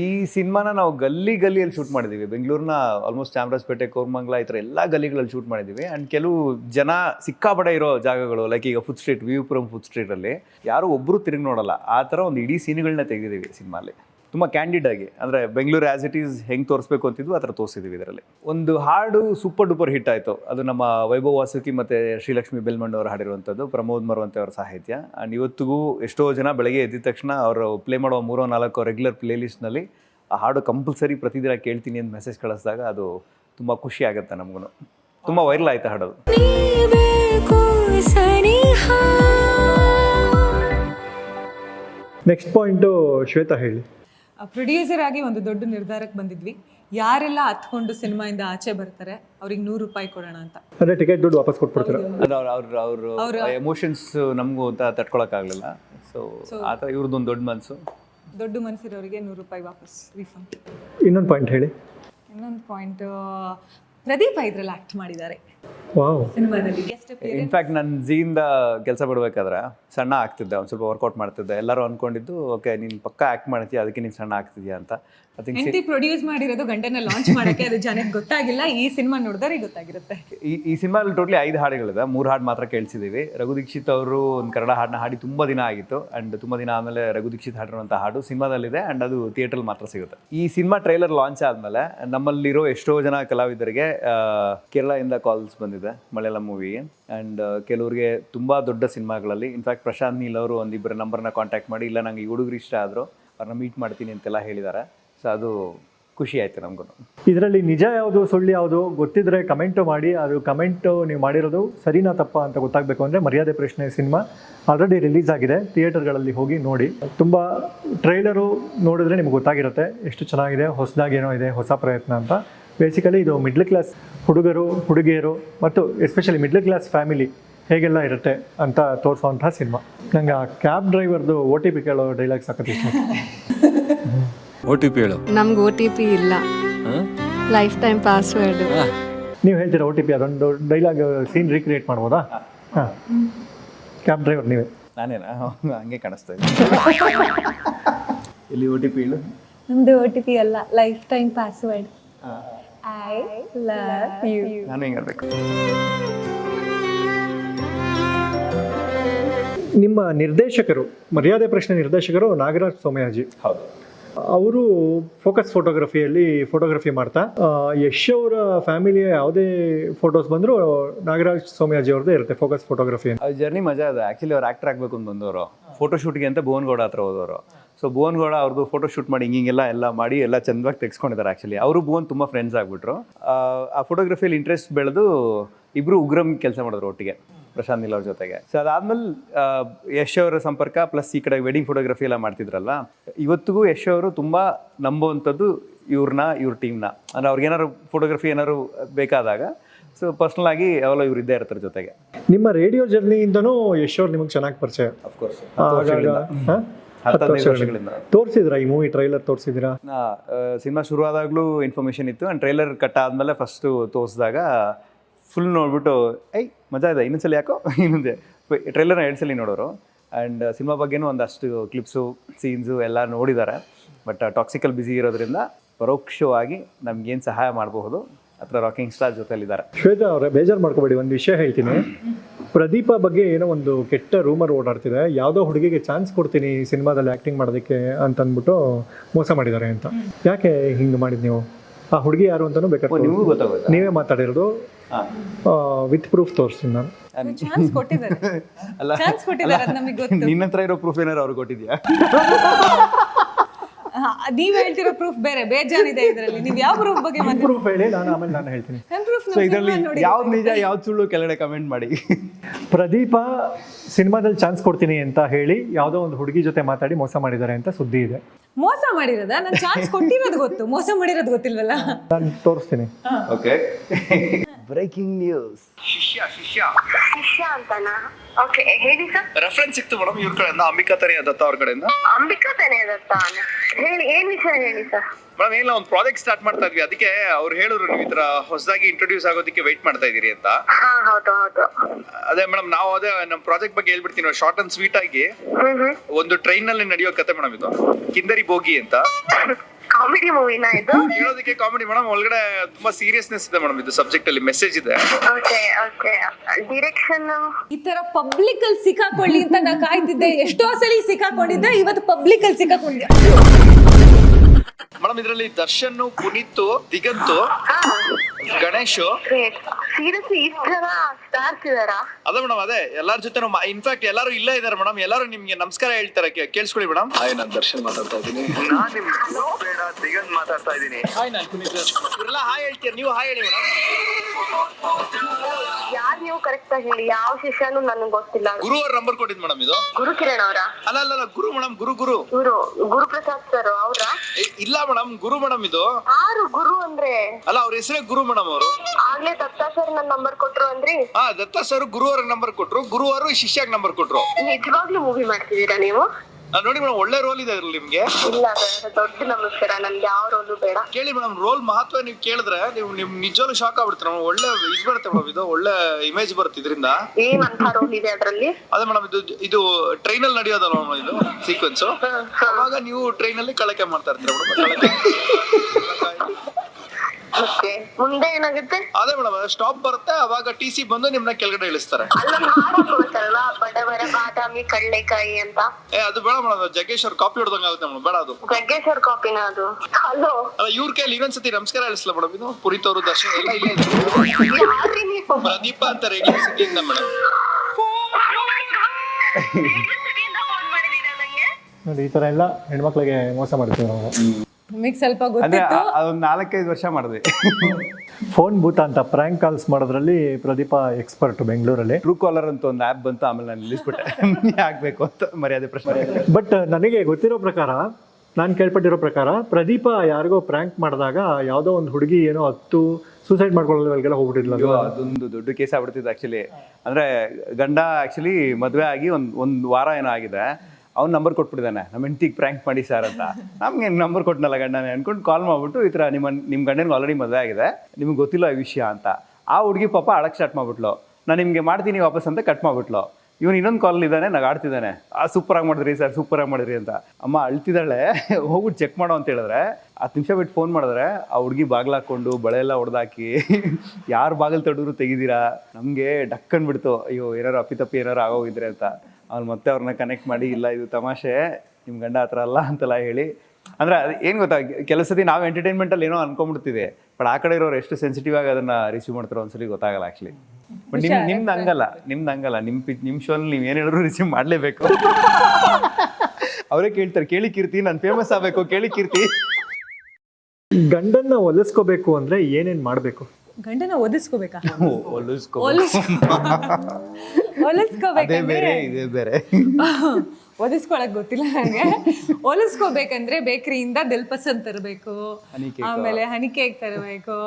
B: ಈ ಸಿನಿಮಾನ ನಾವು ಗಲ್ಲಿ ಗಲ್ಲಿಯಲ್ಲಿ ಶೂಟ್ ಮಾಡಿದ್ದೀವಿ. ಬೆಂಗಳೂರಿನ ಆಲ್ಮೋಸ್ಟ್ ಚಾಮರಾಜಪೇಟೆ, ಕೋರ್ಮಂಗ್ಲ ಈ ಥರ ಎಲ್ಲ ಗಲ್ಲಿಗಳಲ್ಲಿ ಶೂಟ್ ಮಾಡಿದ್ದೀವಿ. ಆ್ಯಂಡ್ ಕೆಲವು ಜನ ಸಿಕ್ಕಾಪಡೆ ಇರೋ ಜಾಗಗಳು ಲೈಕ್ ಈಗ ಫುಡ್ ಸ್ಟ್ರೀಟ್ ವಿವಿಪುರಂ ಫುಡ್ ಸ್ಟ್ರೀಟಲ್ಲಿ ಯಾರು ಒಬ್ಬರು ತಿರುಗಿ ನೋಡಲ್ಲ. ಆ ಥರ ಒಂದು ಇಡೀ ಸೀನ್ಗಳನ್ನ ತೆಗೆದಿದ್ದೀವಿ ಸಿನಿಮಾಲಿ ತುಂಬ ಕ್ಯಾಂಡಿಡ್ ಆಗಿ ಅಂದರೆ ಬೆಂಗಳೂರು ಆ್ಯಸ್ ಇಟ್ ಈಸ್ ಹೆಂಗೆ ತೋರಿಸ್ಬೇಕು ಅಂತಿದ್ವು ಆ ಥರ ತೋರಿಸಿದ್ವಿ ಇದರಲ್ಲಿ. ಒಂದು ಹಾಡು ಸೂಪರ್ ಡೂಪರ್ ಹಿಟ್ ಆಯಿತು. ಅದು ನಮ್ಮ ವೈಭವ್ ವಾಸುಕಿ ಮತ್ತು ಶ್ರೀಲಕ್ಷ್ಮಿ ಬೆಲ್ಮಣ್ಣ ಅವರು ಹಾಡಿರುವಂಥದ್ದು ಪ್ರಮೋದ್ ಮರವಂತೆ ಅವರ ಸಾಹಿತ್ಯ. ಆ್ಯಂಡ್ ಇವತ್ತಿಗೂ ಎಷ್ಟೋ ಜನ ಬೆಳಗ್ಗೆ ಎದ್ದಿದ ತಕ್ಷಣ ಅವರು ಪ್ಲೇ ಮಾಡುವ ಮೂರೋ ನಾಲ್ಕು ರೆಗ್ಯುಲರ್ ಪ್ಲೇ ಲಿಸ್ಟ್ನಲ್ಲಿ ಆ ಹಾಡು ಕಂಪಲ್ಸರಿ ಪ್ರತಿದಿನ ಕೇಳ್ತೀನಿ ಅಂತ ಮೆಸೇಜ್ ಕಳಿಸಿದಾಗ ಅದು ತುಂಬ ಖುಷಿ ಆಗುತ್ತೆ ನಮಗೂ ತುಂಬ ವೈರಲ್ ಆಯಿತು ಹಾಡು.
C: ನೆಕ್ಸ್ಟ್ ಪಾಯಿಂಟು ಶ್ವೇತಾ ಹೇಳಿ.
D: ಪ್ರೊಡ್ಯೂಸರ್ ಆಗಿ ಒಂದು ದೊಡ್ಡ ನಿರ್ಧಾರಕ್ಕೆ ಬಂದಿದ್ವಿ. ಯಾರೆಲ್ಲ ಹತ್ಕೊಂಡು ಸಿನಿಮಾಯಿಂದ ಆಚೆ ಬರ್ತಾರೆ ಅವ್ರಿಗೆ ನೂರು ರೂಪಾಯಿ ಕೊಡೋಣ ಅಂತ.
C: ಅಂದ್ರೆ ಟಿಕೆಟ್ ದುಡ್ಡು ವಾಪಸ್ ಕೊಟ್ಬಿಡ್ತಾರೆ?
B: ಅದು ಅವ್ರ ಅವ್ರ ಅವ್ರ ಎಮೋಷನ್ಸ್ ನಮಗೂ ಅಂತ ತಡ್ಕೊಳಕ್ಕಾಗಲಿಲ್ಲ ಸೊ ಆ ಥರ ಇವ್ರದ್ದೊಂದು ದೊಡ್ಡ ಮನಸ್ಸು.
D: ದೊಡ್ಡ ಮನಸ್ಸಿರೋರಿಗೆ ನೂರು ರೂಪಾಯಿ ವಾಪಸ್ ರಿಫಂಡ್
C: ಇನ್ನೊಂದು ಪಾಯಿಂಟ್ ಹೇಳಿ.
D: ಇನ್ನೊಂದು ಪಾಯಿಂಟ್ ಪ್ರದೀಪ ಇದ್ರಲ್ಲಿ ಆಕ್ಟ್ ಮಾಡಿದ್ದಾರೆ.
C: ವಾವ್.
D: ಸಿನಿಮಾದಲ್ಲಿ ಗೆಸ್ಟ್
B: ಇನ್ಫ್ಯಾಕ್ಟ್ ನಾನು ಝೀಯಿಂದ ಕೆಲಸ ಬಿಡಬೇಕಾದ್ರೆ ಸಣ್ಣ ಆಗ್ತಿದ್ದೆ ಒಂದು ಸ್ವಲ್ಪ ವರ್ಕೌಟ್ ಮಾಡ್ತಿದ್ದೆ. ಎಲ್ಲರೂ ಅಂದ್ಕೊಂಡಿದ್ದು ಓಕೆ ನೀನು ಪಕ್ಕ ಆ್ಯಕ್ಟ್ ಮಾಡ್ತೀಯ ಅದಕ್ಕೆ ನೀನು ಸಣ್ಣ ಆಗ್ತಿದ್ಯಾ? ಅಂತ. ಐ ಥಿಂಕ್
D: ಹೆಂಡತಿ ಪ್ರೊಡ್ಯೂಸ್ ಮಾಡಿರೋದು ಗಂಡನ ಲಾಂಚ್ ಮಾಡಕ್ಕೆ ಅದು ಜನಕ್ಕೆ ಗೊತ್ತಾಗಿಲ್ಲ. ಈ ಸಿನಿಮಾ ನೋಡಿದ್ರೆ ಗೊತ್ತಾಗಿರುತ್ತೆ.
B: ಈ ಈ ಸಿನಿಮಾದಲ್ಲಿ ಟೋಟ್ಲಿ ಐದು ಹಾಡುಗಳಿದೆ ಮೂರು ಹಾಡು ಮಾತ್ರ ಕೇಳಿಸಿದ್ದೀವಿ ರಘು ದೀಕ್ಷಿತ್ ಅವರು ಒಂದು ಕನ್ನಡ ಹಾಡನ್ನ ಹಾಡಿ ತುಂಬ ದಿನ ಆಗಿತ್ತು. ಅಂಡ್ ತುಂಬ ದಿನ ಆದಮೇಲೆ ರಘು ದೀಕ್ಷಿತ್ ಹಾಡಿರುವಂತಹ ಹಾಡು ಸಿನಿಮಾದಲ್ಲಿದೆ. ಅಂಡ್ ಅದು ಥಿಯೇಟರ್ ಮಾತ್ರ ಸಿಗುತ್ತೆ. ಈ ಸಿನಿಮಾ ಟ್ರೈಲರ್ ಲಾಂಚ್ ಆದಮೇಲೆ ನಮ್ಮಲ್ಲಿರೋ ಎಷ್ಟೋ ಜನ ಕಲಾವಿದರಿಗೆ ಆ, ಕೇರಳದಿಂದ ಕಾಲ್ಸ್ ಬಂದಿದೆ, ಮಲಯಾಳಂ ಮೂವಿಗೆ ಆ್ಯಂಡ್ ಕೆಲವ್ರಿಗೆ ತುಂಬ ದೊಡ್ಡ ಸಿನಿಮಾಗಳಲ್ಲಿ ಇನ್ಫ್ಯಾಕ್ಟ್ ಪ್ರಶಾಂತ್ ನೀಲ್ ಅವರು ಒಂದಿಬ್ಬರ ನಂಬರ್ನ ಕಾಂಟ್ಯಾಕ್ಟ್ ಮಾಡಿ, ಇಲ್ಲ ನಂಗೆ ಈ ಹುಡುಗರು ಇಷ್ಟ ಆದರು, ಅವ್ರನ್ನ ಮೀಟ್ ಮಾಡ್ತೀನಿ ಅಂತೆಲ್ಲ ಹೇಳಿದ್ದಾರೆ ಸೊ ಅದು ಖುಷಿ ಆಯಿತು ನಮಗೂ
C: ಇದರಲ್ಲಿ ನಿಜ ಯಾವುದು, ಸುಳ್ಳು ಯಾವುದು ಗೊತ್ತಿದ್ರೆ ಕಮೆಂಟು ಮಾಡಿ, ಅದು ಕಮೆಂಟು ನೀವು ಮಾಡಿರೋದು ಸರಿನಾ ತಪ್ಪ ಅಂತ ಗೊತ್ತಾಗಬೇಕು ಅಂದರೆ ಮರ್ಯಾದೆ ಪ್ರಶ್ನೆ ಸಿನಿಮಾ. ಆಲ್ರೆಡಿ ರಿಲೀಸ್ ಆಗಿದೆ ಥಿಯೇಟರ್ಗಳಲ್ಲಿ ಹೋಗಿ ನೋಡಿ. ತುಂಬ ಟ್ರೈಲರು ನೋಡಿದ್ರೆ ನಿಮ್ಗೆ ಗೊತ್ತಾಗಿರುತ್ತೆ, ಎಷ್ಟು ಚೆನ್ನಾಗಿದೆ, ಹೊಸದಾಗಿ ಏನೋ ಇದೆ, ಹೊಸ ಪ್ರಯತ್ನ ಅಂತ. ಬೇಸಿಕಲಿ ಇದು ಮಿಡ್ಲ್ ಕ್ಲಾಸ್ ಹುಡುಗರು ಹುಡುಗಿಯರು ಮತ್ತು ಎಸ್ಪೆಷಲಿ ಮಿಡ್ಲ್ ಕ್ಲಾಸ್ ಫ್ಯಾಮಿಲಿ ಹೇಗೆಲ್ಲ ಇರುತ್ತೆ ಅಂತ ತೋರಿಸುವಂತಹ ಸಿನಿಮಾ ನಂಗೆ ಆ ಕ್ಯಾಬ್ ಡ್ರೈವರ್ದು ಓ ಟಿ ಪಿ ಕೇಳೋ ಡೈಲಾಗ್ ಸಾಕತ್ತೆ
E: ಓ ಟಿ ಪಿ ಹೇಳು.
H: ನಮ್ಗೆ ಒ ಟಿ ಪಿ ಇಲ್ಲ. ಲೈಫ್ ಟೈಮ್ ಪಾಸ್ವರ್ಡ್
C: ನೀವು ಹೇಳ್ತೀರಾ ಓ ಟಿ ಪಿ ಅದೊಂದು ಡೈಲಾಗ್ ಸೀನ್ ರೀಕ್ರಿಯೇಟ್ ಮಾಡ್ಬೋದಾ? ಹಾಂ. ಕ್ಯಾಬ್ ಡ್ರೈವರ್ ನೀವೇ.
B: ನಾನೇನಾ? ಹಂಗೆ ಕಾಣಿಸ್ತಾ ಇದೆ. ಇಲ್ಲಿ ಓ ಟಿ ಪಿ ಹೇಳು.
H: ನಮ್ದು ಓ ಟಿ ಪಿ ಅಲ್ಲ life time password I love you
B: ನಾನು ಹಿಂಗೆ ಇರಬೇಕು
C: ನಿಮ್ಮ ನಿರ್ದೇಶಕರು ಮರ್ಯಾದೆ ಪ್ರಶ್ನೆ ನಿರ್ದೇಶಕರು ನಾಗರಾಜ್ ಸೋಮಯಾಜಿ.
B: ಹೌದು.
C: ಅವರು ಫೋಕಸ್ ಫೋಟೋಗ್ರಫಿಯಲ್ಲಿ ಫೋಟೋಗ್ರಫಿ ಮಾಡ್ತಾ ಯಶ್ ಅವರ ಫ್ಯಾಮಿಲಿಯ ಯಾವುದೇ ಫೋಟೋಸ್ ಬಂದರೂ ನಾಗರಾಜ್ ಸೋಮಯಾಜಿ ಅವ್ರದ್ದೇ ಇರುತ್ತೆ ಫೋಕಸ್ ಫೋಟೋಗ್ರಫಿ
B: ಜರ್ನಿ ಮಜಾ ಅದ. ಆ್ಯಕ್ಚುಲಿ ಅವ್ರು ಆ್ಯಕ್ಟರ್ ಆಗಬೇಕು ಅಂತ ಬಂದವರು. ಫೋಟೋ ಶೂಟ್ಗೆ ಅಂತ ಭುವನಗೌಡ ಹತ್ರ ಹೋದವರು. ಸೊ ಭುವನ್ ಗೌಡ ಅವ್ರದ್ದು ಫೋಟೋ ಶೂಟ್ ಮಾಡಿ ಹಿಂಗಿಂಗೆಲ್ಲ ಎಲ್ಲ ಮಾಡಿ ಎಲ್ಲ ಚಂದವಾಗಿ ತೆಗೆಸ್ಕೊಂಡಿದ್ದಾರೆ ಆ್ಯಕ್ಚುಲಿ ಅವರು ಭುವನ್ ತುಂಬ ಫ್ರೆಂಡ್ಸ್ ಆಗಿಬಿಟ್ರು. ಆ, ಫೋಟೋಗ್ರಫಿಯಲ್ಲಿ ಇಂಟ್ರೆಸ್ಟ್ ಬೆಳೆದು ಇಬ್ಬರು ಉಗ್ರಂ ಕೆಲಸ ಮಾಡಿದ್ರು ಒಟ್ಟಿಗೆ ಪ್ರಶಾಂತ್ ನೀಲ್ ಅವ್ರ ಜೊತೆಗೆ. ಸೊ ಅದಾದ್ಮೇಲೆ ಯಶ್ ಅವರ ಸಂಪರ್ಕ ಪ್ಲಸ್ ಈ ಕಡೆ ವೆಡ್ಡಿಂಗ್ ಫೋಟೋಗ್ರಫಿ ಎಲ್ಲ ಮಾಡ್ತಿದ್ರಲ್ಲ ಇವತ್ತಿಗೂ ಯಶ್ ಅವರು ತುಂಬ ನಂಬುವಂಥದ್ದು ಇವ್ರನ್ನ ಇವ್ರ ಟೀಮ್ನ ಅಂದರೆ ಅವ್ರಿಗೆ ಏನಾದ್ರು ಫೋಟೋಗ್ರಫಿ ಏನಾದ್ರು ಬೇಕಾದಾಗ ಸೊ ಪರ್ಸ್ನಲ್ ಆಗಿ ಅವೆಲ್ಲ ಇವ್ರು ಇದ್ದೇ ಇರ್ತಾರೆ ಜೊತೆಗೆ.
C: ನಿಮ್ಮ ರೇಡಿಯೋ ಜರ್ನಿಯಿಂದನೂ ಯಶ್ ಅವ್ರು ನಿಮಗೆ ಚೆನ್ನಾಗಿ ಪರಿಚಯ.
B: ಅಫ್ಕೋರ್ಸ್
C: ಹತ್ತು
B: ಹದಿನೈದು
C: ವರ್ಷಗಳಿಂದ
B: ವರ್ಷಗಳಿಂದ.
C: ತೋರಿಸಿದ್ರಾ ಈ ಮೂವಿ ಟ್ರೈಲರ್ ತೋರಿಸಿದ್ರ
B: ಸಿನಿಮಾ ಶುರುವಾದಾಗಲೂ ಇನ್ಫಾರ್ಮೇಷನ್ ಇತ್ತು. ಆ್ಯಂಡ್ ಟ್ರೈಲರ್ ಕಟ್ ಆದಮೇಲೆ ಫಸ್ಟು ತೋರಿಸಿದಾಗ ಫುಲ್ ನೋಡ್ಬಿಟ್ಟು ಐ ಮಜಾ ಇದೆ ಇನ್ನೊಂದ್ಸಲ ಯಾಕೋ? ಇನ್ನೊಂದೇ. ಟ್ರೈಲರ್ನ ಎರಡು ಸಲ ನೋಡೋರು. ಆ್ಯಂಡ್ ಸಿನಿಮಾ ಬಗ್ಗೆನೂ ಒಂದಷ್ಟು ಕ್ಲಿಪ್ಸು ಸೀನ್ಸು ಎಲ್ಲ ನೋಡಿದ್ದಾರೆ. ಬಟ್ ಟಾಕ್ಸಿಕಲ್ ಬ್ಯುಸಿ ಇರೋದ್ರಿಂದ ಪರೋಕ್ಷವಾಗಿ ನಮ್ಗೇನು ಸಹಾಯ ಮಾಡಬಹುದು. ಹತ್ರ ರಾಕಿಂಗ್ ಸ್ಟಾರ್ ಜೊತೆಲಿದ್ದಾರೆ.
C: ಶ್ವೇತಾ ಅವರೇ ಬೇಜಾರು ಮಾಡ್ಕೋಬೇಡಿ ಒಂದು ವಿಷಯ ಹೇಳ್ತೀನಿ. ಪ್ರದೀಪ ಬಗ್ಗೆ ಏನೋ ಒಂದು ಕೆಟ್ಟ ರೂಮರ್ ಓಡಾಡ್ತಿದೆ. ಯಾವುದೋ ಹುಡುಗಿಗೆ ಚಾನ್ಸ್ ಕೊಡ್ತೀನಿ ಸಿನಿಮಾದಲ್ಲಿ ಆ್ಯಕ್ಟಿಂಗ್ ಮಾಡೋದಕ್ಕೆ ಅಂತ ಅಂದ್ಬಿಟ್ಟು ಮೋಸ ಮಾಡಿದ್ದಾರೆ ಅಂತ. ಯಾಕೆ ಹಿಂಗೆ ಮಾಡಿದ್ ನೀವು? ಆ ಹುಡುಗಿ ಯಾರು ಅಂತಲೂ ಬೇಕಾದ್ರೆ
B: ನಿಮಗೂ ಗೊತ್ತಾಗುತ್ತೆ
C: ನೀವೇ ಮಾತಾಡಿರೋದು? ವಿತ್ ಪ್ರೂಫ್ ತೋರಿಸ್ತೀನಿ ನಾನು.
D: ಚಾನ್ಸ್ ಕೊಟ್ಟಿದ್ದಾರೆ.
B: ಅಲ್ಲ
D: ಚಾನ್ಸ್ ಕೊಟ್ಟಿದ್ದಾರೆ ಅದು ನಮಗೆ ಗೊತ್ತು.
B: ನಿನ್ನ ಹತ್ರ ಇರೋ ಪ್ರೂಫ್ ಏನಾರು ಅವ್ರು ಕೊಟ್ಟಿದ್ಯಾ?
D: ನೀವ್ ಹೇಳ್ತಿರೋ ಪ್ರೂಫ್ ಬೇರೆ ಬೇಜಾನಿದೆ ಇದರಲ್ಲಿ. ನೀವ್ ಯಾವ ಪ್ರೂಫ್ ಬಗ್ಗೆ ಮಾತಾಡ್ತೀರಾ
C: ಪ್ರೂಫ್ ಹೇಳಿ ನಾನು ಆಮೇಲೆ ನಾನು ಹೇಳ್ತೀನಿ.
D: ಪ್ರೂಫ್
B: ಸೊ ಇದರಲ್ಲಿ ಯಾವ್ದು ನಿಜ ಯಾವ್ದು ಸುಳ್ಳು ಕೆಳಗಡೆ ಕಮೆಂಟ್ ಮಾಡಿ.
C: ಪ್ರದೀಪ ಸಿನಿಮಾದಲ್ಲಿ ಚಾನ್ಸ್ ಕೊಡ್ತೀನಿ ಅಂತ ಹೇಳಿ ಯಾವುದೋ ಒಂದು ಹುಡುಗಿ ಜೊತೆ ಮಾತಾಡಿ ಮೋಸ ಮಾಡಿದ್ದಾರೆ ಅಂತ ಸುದ್ದಿ ಇದೆ.
D: ಮೋಸ ಮಾಡಿರೋದ? ನಾನು ಚಾನ್ಸ್ ಕೊಟ್ಟಿರೋದು ಗೊತ್ತು. ಮೋಸ ಮಾಡಿರೋದು ಗೊತ್ತಿಲ್ವಲ್ಲ?
C: ನಾನು ತೋರಿಸ್ತೀನಿ.
B: ಓಕೆ ಬ್ರೇಕಿಂಗ್ ನ್ಯೂಸ್
H: ಶಿಷ್ಯ ಅಂತನಾ? ಓಕೆ ಹೇಳಿ ಸರ್
B: ರೆಫರೆನ್ಸ್ ಸಿಕ್ತು ಮೇಡಮ್ ಇವ್ರ ಕಡೆಯಿಂದ ಅಂಬಿಕಾ ತನಿ ದತ್ತ ಅವ್ರ ಕಡೆಯಿಂದ.
H: ಅಂಬಿಕಾ ತನೇ ದತ್ತ? ಹೇಳಿ ಏನ್ ವಿಷಯ ಹೇಳಿ ಸರ್
B: ಮೇಡಮ್ ಏನಿಲ್ಲ ಒಂದು ಪ್ರಾಜೆಕ್ಟ್ ಸ್ಟಾರ್ಟ್ ಮಾಡ್ತಾ ಇದ್ವಿ. ಅದಕ್ಕೆ ಅವ್ರು ಹೇಳಿದ್ರು ನೀವು ಈ ತರ ಹೊಸದಾಗಿ ಇಂಟ್ರೊಡ್ಯೂಸ್ ಆಗೋದಕ್ಕೆ ವೆಯ್ಟ್ ಮಾಡ್ತಾ ಇದೀರಿ ಅಂತ.
H: ಹಾ ಹೌದು ಹೌದು.
B: ಅದೇ ಮೇಡಮ್ ನಾವು ಅದೇ ನಮ್ಮ ಪ್ರಾಜೆಕ್ಟ್ ಬಗ್ಗೆ ಹೇಳ್ಬಿಡ್ತೀನಿ. ಶಾರ್ಟ್ ಅಂಡ್ ಸ್ವೀಟ್ ಆಗಿ ಒಂದು ಟ್ರೈನ್ನಲ್ಲಿ ನಡೆಯೋ ಕತೆ ಮೇಡಮ್ ಇದು. ಕಿಂದರಿ ಬೋಗಿ ಅಂತ.
H: ಕಾಮಿಡಿ ಮೂವಿನಾ ಇದು?
B: ಹೇಳೋದಕ್ಕೆ ಕಾಮಿಡಿ ಮೇಡಮ್ ಒಳಗಡೆ ತುಂಬಾ ಸೀರಿಯಸ್ನೆಸ್ ಇದೆ ಮೇಡಮ್ ಇದು ಸಬ್ಜೆಕ್ಟ್ ಅಲ್ಲಿ ಮೆಸೇಜ್ ಇದೆ.
H: ಓಕೆ ಓಕೆ ಡಿರೆಕ್ಷನ್
D: ಈ ತರ ಪಬ್ಲಿಕ್ ಅಲ್ಲಿ ಸಿಕ್ಕಾಕೊಳ್ಳಿ ಅಂತ ನಾ ಕಾಯ್ತಿದ್ದೆ. ಎಷ್ಟೋ ಸಲ ಸಿಕ್ಕಾಕೊಂಡಿದ್ದೆ ಇವತ್ತು ಪಬ್ಲಿಕ್ ಅಲ್ಲಿ ಸಿಕ್ಕಾಕೊಂಡಿದ್ದೆ.
B: ಮೇಡಮ್ ಇದರಲ್ಲಿ ದರ್ಶನ್ ಪುನೀತ್ ದಿಗಂತು ಗಣೇಶ್
H: ಸೀರಿಯಸ್ಲಿ ಇಷ್ಟ ಜನ ಸ್ಟಾರ್ಸ್ ಇದಾರಾ
B: ಅದೇ ಮೇಡಮ್ ಅದೇ. ಎಲ್ಲಾರ ಜೊತೆ ಇನ್ಫ್ಯಾಕ್ಟ್ ಎಲ್ಲರೂ ಇಲ್ಲೇ ಇದಾರೆ ಮೇಡಮ್ ಎಲ್ಲರೂ ನಿಮ್ಗೆ ನಮಸ್ಕಾರ ಹೇಳ್ತಾರೆ. ಕೇ- ಕೇಳಿಸ್ಕೊಳ್ಳಿ ಮೇಡಮ್ ಹಾಯ್ ನಾನು ದರ್ಶನ್ ಮಾತಾಡ್ತಾ ಇದ್ದೀನಿ.
I: ದಿಗಂತ್ ಮಾತಾಡ್ತಾ ಇದ್ದೀನಿ.
B: ಹಾಯ್ ನಾನು ಪುನೀತ್ ಇವರೆಲ್ಲ ಹಾಯ್ ಹೇಳ್ತೀರ? ನೀವು ಹಾಯ್ ಹೇಳಿ ಮೇಡಮ್
H: ಯಾರ್ ನೀವು ಕರೆಕ್ಟ್ ಆಗಿ ಹೇಳಿ? ಯಾವ ಶಿಷ್ಯನು ನನಗೆ ಗೊತ್ತಿಲ್ಲ.
B: ಗುರು ಅವ್ರ ನಂಬರ್ ಕೊಟ್ಟಿದ್ ಮೇಡಮ್ ಇದು.
H: ಗುರು ಕಿರಣ್ ಅವರ?
B: ಅಲ್ಲ ಅಲ್ಲ ಅಲ್ಲ. ಗುರು ಮೇಡಮ್ ಗುರು ಗುರು.
H: ಗುರು. ಗುರುಪ್ರಸಾದ್ ಸರ್ ಅವರ?
B: ಏ, ಇಲ್ಲ ಮೇಡಮ್ ಗುರು ಮೇಡಮ್ ಇದು.
H: ಯಾರು ಗುರು ಅಂದ್ರೆ?
B: ಅಲ್ಲ ಅವ್ರ ಹೆಸರೇ ಗುರು ಮೇಡಮ್ ಅವರು.
H: ಆಗ್ಲೇ ದತ್ತ ಸರ್ ನನ್ ನಂಬರ್ ಕೊಟ್ರು ಅಂದ್ರಿ?
B: ಹಾ ದತ್ತ ಸರ್ ಗುರುವಾರ ನಂಬರ್ ಕೊಟ್ರು. ಗುರುವಾರ ಶಿಷ್ಯಾಗ ನಂಬರ್ ಕೊಟ್ರು.
H: ನಿಜವಾಗ್ಲೂ ಮೂವಿ ಮಾಡ್ತಿದೀರಾ ನೀವು?
B: ಆ, ನೋಡಿ ಮೇಡಮ್ ಒಳ್ಳೆ ರೋಲ್ ಇದೆ ಅದ್ರಲ್ಲಿ ನಿಮ್ಗೆ.
H: ಇಲ್ಲ ಬೇಡ ದೊಡ್ಡ ನಮಸ್ಕಾರ. ನನ್ಗೆ ಯಾವ ರೋಲು ಬೇಡ.
B: ಕೇಳಿ ಮೇಡಮ್ ರೋಲ್ ಮಹತ್ವ ನೀವು ಕೇಳಿದ್ರೆ ನೀವು ನಿಮ್ ನಿಜವಾಗ್ಲೂ ಶಾಕ್ ಆಗ್ಬಿಡ್ತೀರ ಮೇಡಮ್ ಒಳ್ಳೆ ಇದು ಬರುತ್ತೆ ಮೇಡಮ್ ಇದು ಒಳ್ಳೆ ಇಮೇಜ್ ಬರುತ್ತೆ ಇದರಿಂದ.
H: ಏನ್ ಅಂತ ರೋಲ್ ಇದೆ ಅದ್ರಲ್ಲಿ?
B: ಅದೇ ಮೇಡಮ್ ಇದು ಇದು ಟ್ರೈನ್ ಅಲ್ಲಿ ನಡೆಯೋದಲ್ಲ ಮೇಡಮ್ ಇದು ಸೀಕ್ವೆನ್ಸ್ ಅವಾಗ ನೀವು ಟ್ರೈನ್ ಅಲ್ಲಿ ಕಳಕೆ ಮಾಡ್ತಾ ಇರ್ತೀರ ಮೇಡಮ್ ಕಳಕೆ
H: ಓಕೆ ಮುಂದೆ ಏನಾಗುತ್ತೆ?
B: ಅದೇ ಮೇಡಮ್ ಸ್ಟಾಪ್ ಬರುತ್ತೆ ಅವಾಗ ಟಿ ಸಿ ಬಂದು ನಿಮ್ನ ಕೆಳಗಡೆ ಇಳಿಸ್ತಾರೆ.
H: ಅಲ್ಲೊಂದು ಹಾಡು ಬಡವರ ಬಾದಾಮಿ ಕಳ್ಳೆಕಾಯಿ ಅಂತ?
B: ಏ ಅದು ಬೇಡ ಮೇಡಮ್ ಜಗ್ಗೇಶ್ ಅವ್ರ ಕಾಪಿ ಹೊಡೆದಂಗ ಆಗುತ್ತೆ ಮೇಡಮ್ ಬೇಡ ಅದು.
H: ಜಗ್ಗೇಶ್ವರ್ ಕಾಪಿನ ಅದು? ಹಲೋ
B: ಅಲ್ಲ ಇವ್ರ ಕೈಯಲ್ಲಿ ಇನ್ನೊಂದ್ಸತಿ ನಮಸ್ಕಾರ ಹೇಳಿಸ್ಲ ಮೇಡಮ್ ಇದು? ಪುರಿತ್ ಅವರು ದರ್ಶನ್ ಎಲ್ಲ ಇಲ್ಲೇ ಇದೆ
H: ಯಾರ್ರಿ ನೀವು?
B: ಪ್ರದೀಪ ಅಂತ ರೇಡಿಯೋ ಸಿಟಿಯಿಂದ ಮೇಡಮ್.
C: ನೋಡಿ ಈ ಥರ ಎಲ್ಲ ಹೆಣ್ಮಕ್ಳಿಗೆ ಮೋಸ ಮಾಡ್ತೀವಿ ನಾವು.
D: ನಿಮಗೆ ಸ್ವಲ್ಪ ಗೊತ್ತಿತ್ತು.
B: ಅದೊಂದು ನಾಲ್ಕೈದು ವರ್ಷ ಮಾಡಿದ್ವಿ.
C: ಫೋನ್ ಭೂತ ಅಂತ ಪ್ರ್ಯಾಂಕ್ ಕಾಲ್ಸ್ ಮಾಡೋದ್ರಲ್ಲಿ ಪ್ರದೀಪ ಎಕ್ಸ್ಪರ್ಟ್ ಬೆಂಗಳೂರಲ್ಲಿ.
B: ಟ್ರೂ ಕಾಲರ್ ಅಂತ ಒಂದು ಆ್ಯಪ್ ಬಂತು ಆಮೇಲೆ ನಾನು ನಿಲ್ಲಿಸ್ಬಿಟ್ಟೆ. ಆಗಬೇಕು ಅಂತ ಮರ್ಯಾದೆ ಪ್ರಶ್ನೆ.
C: ಬಟ್ ನನಗೆ ಗೊತ್ತಿರೋ ಪ್ರಕಾರ ನಾನು ಕೇಳ್ಪಟ್ಟಿರೋ ಪ್ರಕಾರ ಪ್ರದೀಪ ಯಾರಿಗೋ ಪ್ರ್ಯಾಂಕ್ ಮಾಡಿದಾಗ ಯಾವುದೋ ಒಂದು ಹುಡುಗಿ ಏನೋ ಹತ್ತು ಸೂಸೈಡ್ ಮಾಡ್ಕೊಳ್ಳೋದ್ಗೆಲ್ಲ
B: ಹೋಗ್ಬಿಟ್ಟಿಲ್ಲ ಅದೊಂದು ದೊಡ್ಡ ಕೇಸ್ ಆಗ್ಬಿಡ್ತಿತ್ತು ಆ್ಯಕ್ಚುಲಿ ಅಂದರೆ ಗಂಡ ಆ್ಯಕ್ಚುಲಿ ಮದುವೆ ಆಗಿ ಒಂದು ಒಂದು ವಾರ ಏನೋ ಆಗಿದೆ. ಅವ್ನು ನಂಬರ್ ಕೊಟ್ಬಿಟ್ಟಿದ್ದಾನೆ ನಮ್ಮ ಹೆಂಡತಿಗೆ ಪ್ರ್ಯಾಂಕ್ ಮಾಡಿ ಸರ್ ಅಂತ. ನಮ್ಗೆ ನಂಬರ್ ಕೊಟ್ಟನಲ್ಲ ಗಂಡನೇ ಅನ್ಕೊಂಡು ಕಾಲ್ ಮಾಡ್ಬಿಟ್ಟು ಈ ಥರ ನಿಮ್ಮ ನಿಮ್ಮ ಗಂಡನಿಗೆ ಆಲ್ರೆಡಿ ಮದುವೆ ಆಗಿದೆ. ನಿಮ್ಗೆ ಗೊತ್ತಿಲ್ಲ ಈ ವಿಷಯ ಅಂತ. ಆ ಹುಡುಗಿ ಪಾಪ ಅಳಕ್ ಸ್ಟಾರ್ಟ್ ಮಾಡ್ಬಿಟ್ಲು. ನಾನು ನಿಮಗೆ ಮಾಡ್ತೀನಿ ವಾಪಸ್ ಅಂತ ಕಟ್ ಮಾಡ್ಬಿಟ್ಲು. ಇವನು ಇನ್ನೊಂದು ಕಾಲ್ ಇದ್ದಾನೆ, ನಾನು ಆಡ್ತಿದ್ದಾನೆ. ಆ ಸೂಪರಾಗಿ ಮಾಡಿದ್ರಿ ಸರ್ ಸೂಪರಾಗಿ ಮಾಡಿದ್ರಿ ಅಂತ. ಅಮ್ಮ, ಅಳ್ತಿದ್ದಾಳೆ. ಹೋಗ್ಬಿಟ್ಟು ಚೆಕ್ ಮಾಡೋ ಅಂತ ಹೇಳಿದ್ರೆ, ಹತ್ತು ನಿಮಿಷ ಬಿಟ್ಟು ಫೋನ್ ಮಾಡಿದ್ರೆ, ಆ ಹುಡುಗಿ ಬಾಗ್ಲಾಕೊಂಡು ಬಳೆ ಎಲ್ಲ ಹೊಡೆದಾಕಿ ಯಾರು ಬಾಗಿಲು ತಡೆದ್ರು ತೆಗಿದಿರಾ? ನಮಗೆ ಡಕ್ಕನ್ ಬಿಡ್ತು ಅಯ್ಯೋ, ಏನಾರು ಅಪ್ಪಿತಪ್ಪಿ ಏನಾರು ಆಗೋಗಿದ್ರೆ ಅಂತ. ಅವ್ನು ಮತ್ತೆ ಅವ್ರನ್ನ ಕನೆಕ್ಟ್ ಮಾಡಿ ಇಲ್ಲ ಇದು ತಮಾಷೆ ನಿಮ್ಮ ಗಂಡ ಹತ್ರ ಅಲ್ಲ ಅಂತೆಲ್ಲ ಹೇಳಿ. ಅಂದ್ರೆ ಅದು ಏನು ಗೊತ್ತಾ ಕೆಲವು ಸತಿ ನಾವು ಎಂಟರ್ಟೈನ್ಮೆಂಟಲ್ಲಿ ಏನೋ ಅನ್ಕೊಂಡ್ಬಿಡ್ತೀವಿ ಬಟ್ ಆ ಕಡೆ ಇರೋರು ಎಷ್ಟು ಸೆನ್ಸಿಟಿವ್ ಆಗಿ ಅದನ್ನ ರಿಸೀವ್ ಮಾಡ್ತಾರೋ ಒಂದ್ಸಲಿ ಗೊತ್ತಾಗಲ್ಲ ಆ್ಯಕ್ಚುಲಿ ಬಟ್ ನಿಮ್ ನಿಮ್ದು ಹಂಗಲ್ಲ ನಿಮ್ದು ಹಂಗಲ್ಲ ನಿಮ್ಮ ಪಿ ನಿಮ್ಮ ಶೋನಲ್ಲಿ ನೀವು ಏನು ಹೇಳಿದ್ರು ರಿಸೀವ್ ಮಾಡಲೇಬೇಕು. ಅವರೇ ಕೇಳ್ತಾರೆ ಕೇಳಿ ಕೀರ್ತಿ ನಾನು ಫೇಮಸ್ ಆಗಬೇಕು ಕೇಳಿ ಕೀರ್ತಿ.
C: ಗಂಡನ್ನ ಒಲಿಸ್ಕೋಬೇಕು ಅಂದ್ರೆ ಏನೇನು ಮಾಡ್ಬೇಕು?
D: ಗಂಡನ ಒದಿಸ್ಕೋಬೇಕಾ
B: ಹೊಲಿಸ್ಕೊ
D: ಒಲಿಸ್
B: ಅದೇ
D: ಒಲಿಸ್ಕೋಬೇಕಂದ್ರೆ
B: ಬೇರೆ ಇದೇ ಬೇರೆ.
D: ಒದಿಸ್ಕೊಳಕ್ ಗೊತ್ತಿಲ್ಲ ನನಗೆ ಒಲಿಸ್ಕೋಬೇಕಂದ್ರೆ ಬೇಕರಿಯಿಂದ ದಿಲ್ಪಸನ್ ತರಬೇಕು. ಆಮೇಲೆ ಹನಿ ಕೇಕ್ ತರಬೇಕು.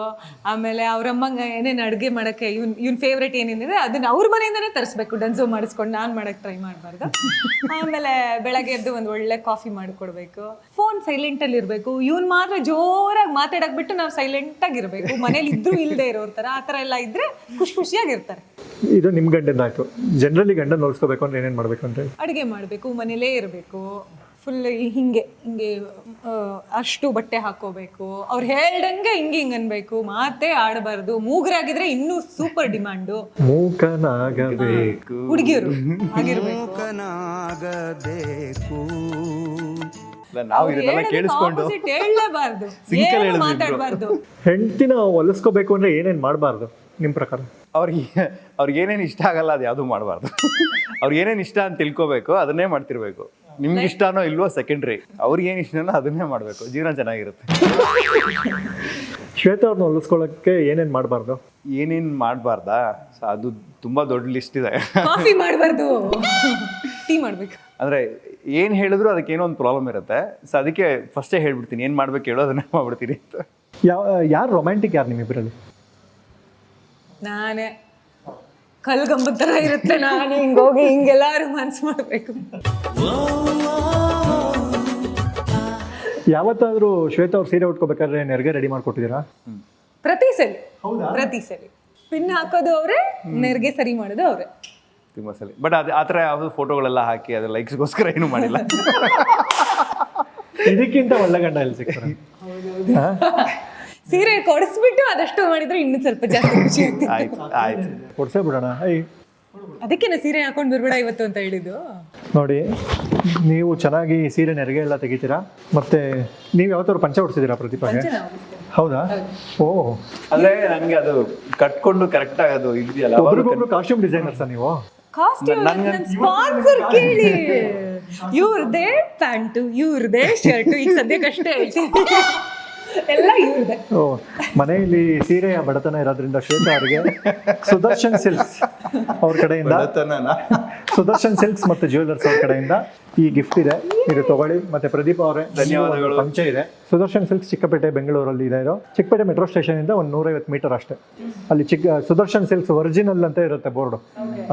D: ಆಮೇಲೆ ಅವ್ರಮ್ಮಂಗ ಏನೇನು ಅಡುಗೆ ಮಾಡಕ್ಕೆ ಇವ್ನ್ ಇವ್ನ ಫೇವ್ರೇಟ್ ಏನೇನಿದೆ ಅದನ್ನ ಅವ್ರ ಮನೆಯಿಂದನೇ ತರಿಸ್ಬೇಕು. ಡನ್ಸೋ ಮಾಡಿಸ್ಕೊಂಡು ನಾನು ಮಾಡಕ್ಕೆ ಟ್ರೈ ಮಾಡಬಾರ್ದು. ಆಮೇಲೆ ಬೆಳಗ್ಗೆ ಎದ್ದು ಒಂದು ಒಳ್ಳೆ ಕಾಫಿ ಮಾಡಿಕೊಡ್ಬೇಕು. ಫೋನ್ ಸೈಲೆಂಟಲ್ಲಿ ಇರಬೇಕು. ಇವ್ನು ಮಾತ್ರ ಜೋರಾಗಿ ಮಾತಾಡಕ್ ಬಿಟ್ಟು ನಾವು ಸೈಲೆಂಟಾಗಿ ಇರಬೇಕು. ಮನೇಲಿ ಇದ್ರೂ ಇಲ್ಲದೆ ಇರೋರ್ ಥರ ಆ ಥರ ಎಲ್ಲ ಇದ್ರೆ ಖುಷಿ ಖುಷಿಯಾಗಿರ್ತಾರೆ
C: ಇದು ನಿಮ್ ಆಯ್ತು ಜನರಲಿ ಗಂಡನ ನೋಡ್ಸ್ಕೋಬೇಕು ಅಂದ್ರೆ ಏನೇನ್ ಮಾಡ್ಬೇಕು ಅಂತ
D: ಅಡುಗೆ ಮಾಡಬೇಕು ಮನೇಲೇ ಇರಬೇಕು. ಫುಲ್ ಹಿಂಗೆ ಹಿಂಗೆ ಆ, ಅಷ್ಟು ಬಟ್ಟೆ ಹಾಕೋಬೇಕು ಅವ್ರು ಹೇಳ್ದಂಗೆ ಹಿಂಗೆ ಹಿಂಗೆ ಅನ್ಬೇಕು. ಮಾತೇ ಆಡಬಾರ್ದು. ಮೂಗರಾಗಿದ್ರೆ ಇನ್ನೂ ಸೂಪರ್ ಡಿಮಾಂಡು
C: ಮೂಕನಾಗಬೇಕು.
D: ಹುಡುಗಿಯರು ಆಗಿರ್ಬೇಕು.
B: ನಾವು ಇದನ್ನೆಲ್ಲ ಕೇಳಿಸ್ಕೊಂಡು
D: ಹೇಳಲೇಬಾರ್ದು ಏನು ಮಾತಾಡಬಾರ್ದು.
C: ಹೆಂಡತಿನ ಒಲಿಸ್ಕೋಬೇಕು ಅಂದ್ರೆ ಏನೇನ್ ಮಾಡಬಾರ್ದು ನಿಮ್ ಪ್ರಕಾರ?
B: ಅವ್ರಿಗೆ ಅವ್ರಿಗೆ ಏನೇನು ಇಷ್ಟ ಆಗಲ್ಲ ಅದು ಯಾವುದು ಮಾಡಬಾರ್ದು. ಅವ್ರಿಗೆ ಏನೇನು ಇಷ್ಟ ಅಂತ ತಿಳ್ಕೊಬೇಕು ಅದನ್ನೇ ಮಾಡ್ತಿರ್ಬೇಕು. ನಿಮ್ಗೆ ಇಷ್ಟನೋ ಇಲ್ವೋ ಸೆಕೆಂಡ್ರಿ ಅವ್ರಿಗೆ ಏನು ಇಷ್ಟನೋ ಅದನ್ನೇ ಮಾಡಬೇಕು. ಜೀವನ ಚೆನ್ನಾಗಿರುತ್ತೆ.
C: ಶ್ವೇತಾ ಅವ್ರನ್ನ ಒಲಿಸ್ಕೊಳ್ಳೋಕೆ ಏನೇನ್ ಮಾಡಬಾರ್ದು?
B: ಏನೇನು ಮಾಡಬಾರ್ದಾ? ಅದು ತುಂಬ ದೊಡ್ಡ ಲಿಸ್ಟ್ ಇದೆ.
D: ಕಾಫಿ ಮಾಡಬಾರ್ದು. ಟೀ ಮಾಡ್ಬೇಕು.
B: ಅಂದರೆ ಏನು ಹೇಳಿದ್ರು ಅದಕ್ಕೆ ಏನೋ ಒಂದು ಪ್ರಾಬ್ಲಮ್ ಇರುತ್ತೆ. ಸೊ ಅದಕ್ಕೆ ಫಸ್ಟೇ ಹೇಳ್ಬಿಡ್ತೀನಿ ಏನು ಮಾಡ್ಬೇಕು ಹೇಳೋ ಅದನ್ನ ಮಾಡ್ಬಿಡ್ತೀನಿ ಅಂತ.
C: ಯಾವ ಯಾರು ರೊಮ್ಯಾಂಟಿಕ್ ಯಾರು ನಿಮ್ಮಿಬ್ಬರಲ್ಲಿ
D: ನಾನೇ. ಕಲ್ಗಂಬದ ಥರ ಇರುತ್ತೆ ನಾನು ಹಿಂಗೋಗಿ ಹಿಂಗೆಲ್ಲಾರು ಮನ್ಸು ಮಾಡಬೇಕು.
C: ಯಾವತ್ತಾದ್ರೂ ಶ್ವೇತಾ ಅವ್ರು ಸೀರೆ ಉಟ್ಕೋಬೇಕಾದ್ರೆ ನೆರಿಗೆ ರೆಡಿ ಮಾಡ್ಕೊಟ್ಟಿದ್ದೀರಾ?
D: ಪ್ರತಿ ಸರಿ ಪ್ರತಿ ಸರಿ. ಪಿನ್ ಹಾಕೋದು ಅವರೇ ನೆರಿಗೆ ಸರಿ ಮಾಡೋದು ಅವರೇ.
B: ತುಂಬ ಸಲ ಬಟ್ ಅದು ಆ ಥರ ಯಾವುದು ಫೋಟೋಗಳೆಲ್ಲ ಹಾಕಿ ಅದು ಲೈಕ್ಸ್ಗೋಸ್ಕರ ಏನೂ ಮಾಡಿಲ್ಲ.
C: ಇದಕ್ಕಿಂತ ಒಳ್ಳೆ ಗಂಡ ಎಲ್ಲಿ ಸಿಗ್ತಾರೆ?
D: ಸೀರೆ ಕೊಡಿಸ್ಬಿಟ್ಟು ಅದಷ್ಟು ಮಾಡಿದ್ರೆ ಇನ್ನೂ ಸ್ವಲ್ಪ ಜಾಸ್ತಿ ಖುಷಿ ಆಗ್ತಿತ್ತು.
B: ಆಯ್ತು ಆಯ್ತು.
C: ಕೊಡ್ಸೇ ಬಿಡೋಣ. ಐ
D: ಅದಕ್ಕೇನೆ ಸೀರೆ ಹಾಕೊಂಡು ಬರ್ಬೇಡ ಇವತ್ತು ಅಂತ ಹೇಳಿದ್ದು.
C: ನೋಡಿ ನೀವು ಚೆನ್ನಾಗಿ ಸೀರೆ ನೆರಿಗೆ ಎಲ್ಲ ತೆಗಿತೀರಾ? ಮತ್ತೆ ನೀವು ಯಾವತ್ತಾದ್ರು ಪಂಚ ಉಡ್ಸಿದ್ದೀರಾ ಪ್ರತಿಭಾಗೆ ಹೌದಾ? ಓ.
B: ಅಲ್ಲೇ ನನಗೆ ಅದು ಕಟ್ಕೊಂಡು ಕರೆಕ್ಟಾಗಿ ಅದು ಇದೆಯಲ್ಲ
C: ಒಬ್ರಿಗೊಬ್ರು ಕಾಸ್ಟ್ಯೂಮ್ ಡಿಸೈನರ್ಸ ನೀವು?
D: ಸ್ಪಾನ್ಸರ್ ಕೇಳಿ. ಇವ್ರದೇ ಪ್ಯಾಂಟು ಇವ್ರದೇ ಶರ್ಟು. ಈಗ ಸದ್ಯಕ್ಕಷ್ಟೇ ಹೇಳ್ತೀನಿ. ಎಲ್ಲ ಇವ್ರದೆ
C: ಓ ಮನೆಯಲ್ಲಿ ಸೀರೆಯ ಬಡತನ ಇರೋದ್ರಿಂದ ಶ್ವೇತಾ ಅವರಿಗೆ ಸುದರ್ಶನ್ ಸಿಲ್ಕ್ಸ್ ಅವ್ರ ಕಡೆಯಿಂದ? ಸುದರ್ಶನ್ ಸಿಲ್ಕ್ಸ್ ಮತ್ತು ಜ್ಯುವೆಲರ್ಸ್ ಅವ್ರ ಕಡೆಯಿಂದ ಈ ಗಿಫ್ಟ್ ಇದೆ. ಇದು ತಗೊಳ್ಳಿ. ಮತ್ತೆ ಪ್ರದೀಪ್ ಅವರೇ
B: ಧನ್ಯವಾದಗಳು.
C: ಪಂಚ ಇದೆ. ಸುದರ್ಶನ್ ಸಿಲ್ಕ್ಸ್ ಚಿಕ್ಕಪೇಟೆ ಬೆಂಗಳೂರಲ್ಲಿ ಇದೆ ಇರೋ ಚಿಕ್ಕಪೇಟೆ ಮೆಟ್ರೋ ಸ್ಟೇಷನ್ ಇಂದ ಒಂದು ನೂರೈವತ್ತು ಮೀಟರ್ ಅಷ್ಟೇ. ಅಲ್ಲಿ ಚಿಕ್ಕ ಸುದರ್ಶನ್ ಸಿಲ್ಕ್ಸ್ ಒರಿಜಿನಲ್ ಅಂತ ಇರುತ್ತೆ ಬೋರ್ಡು.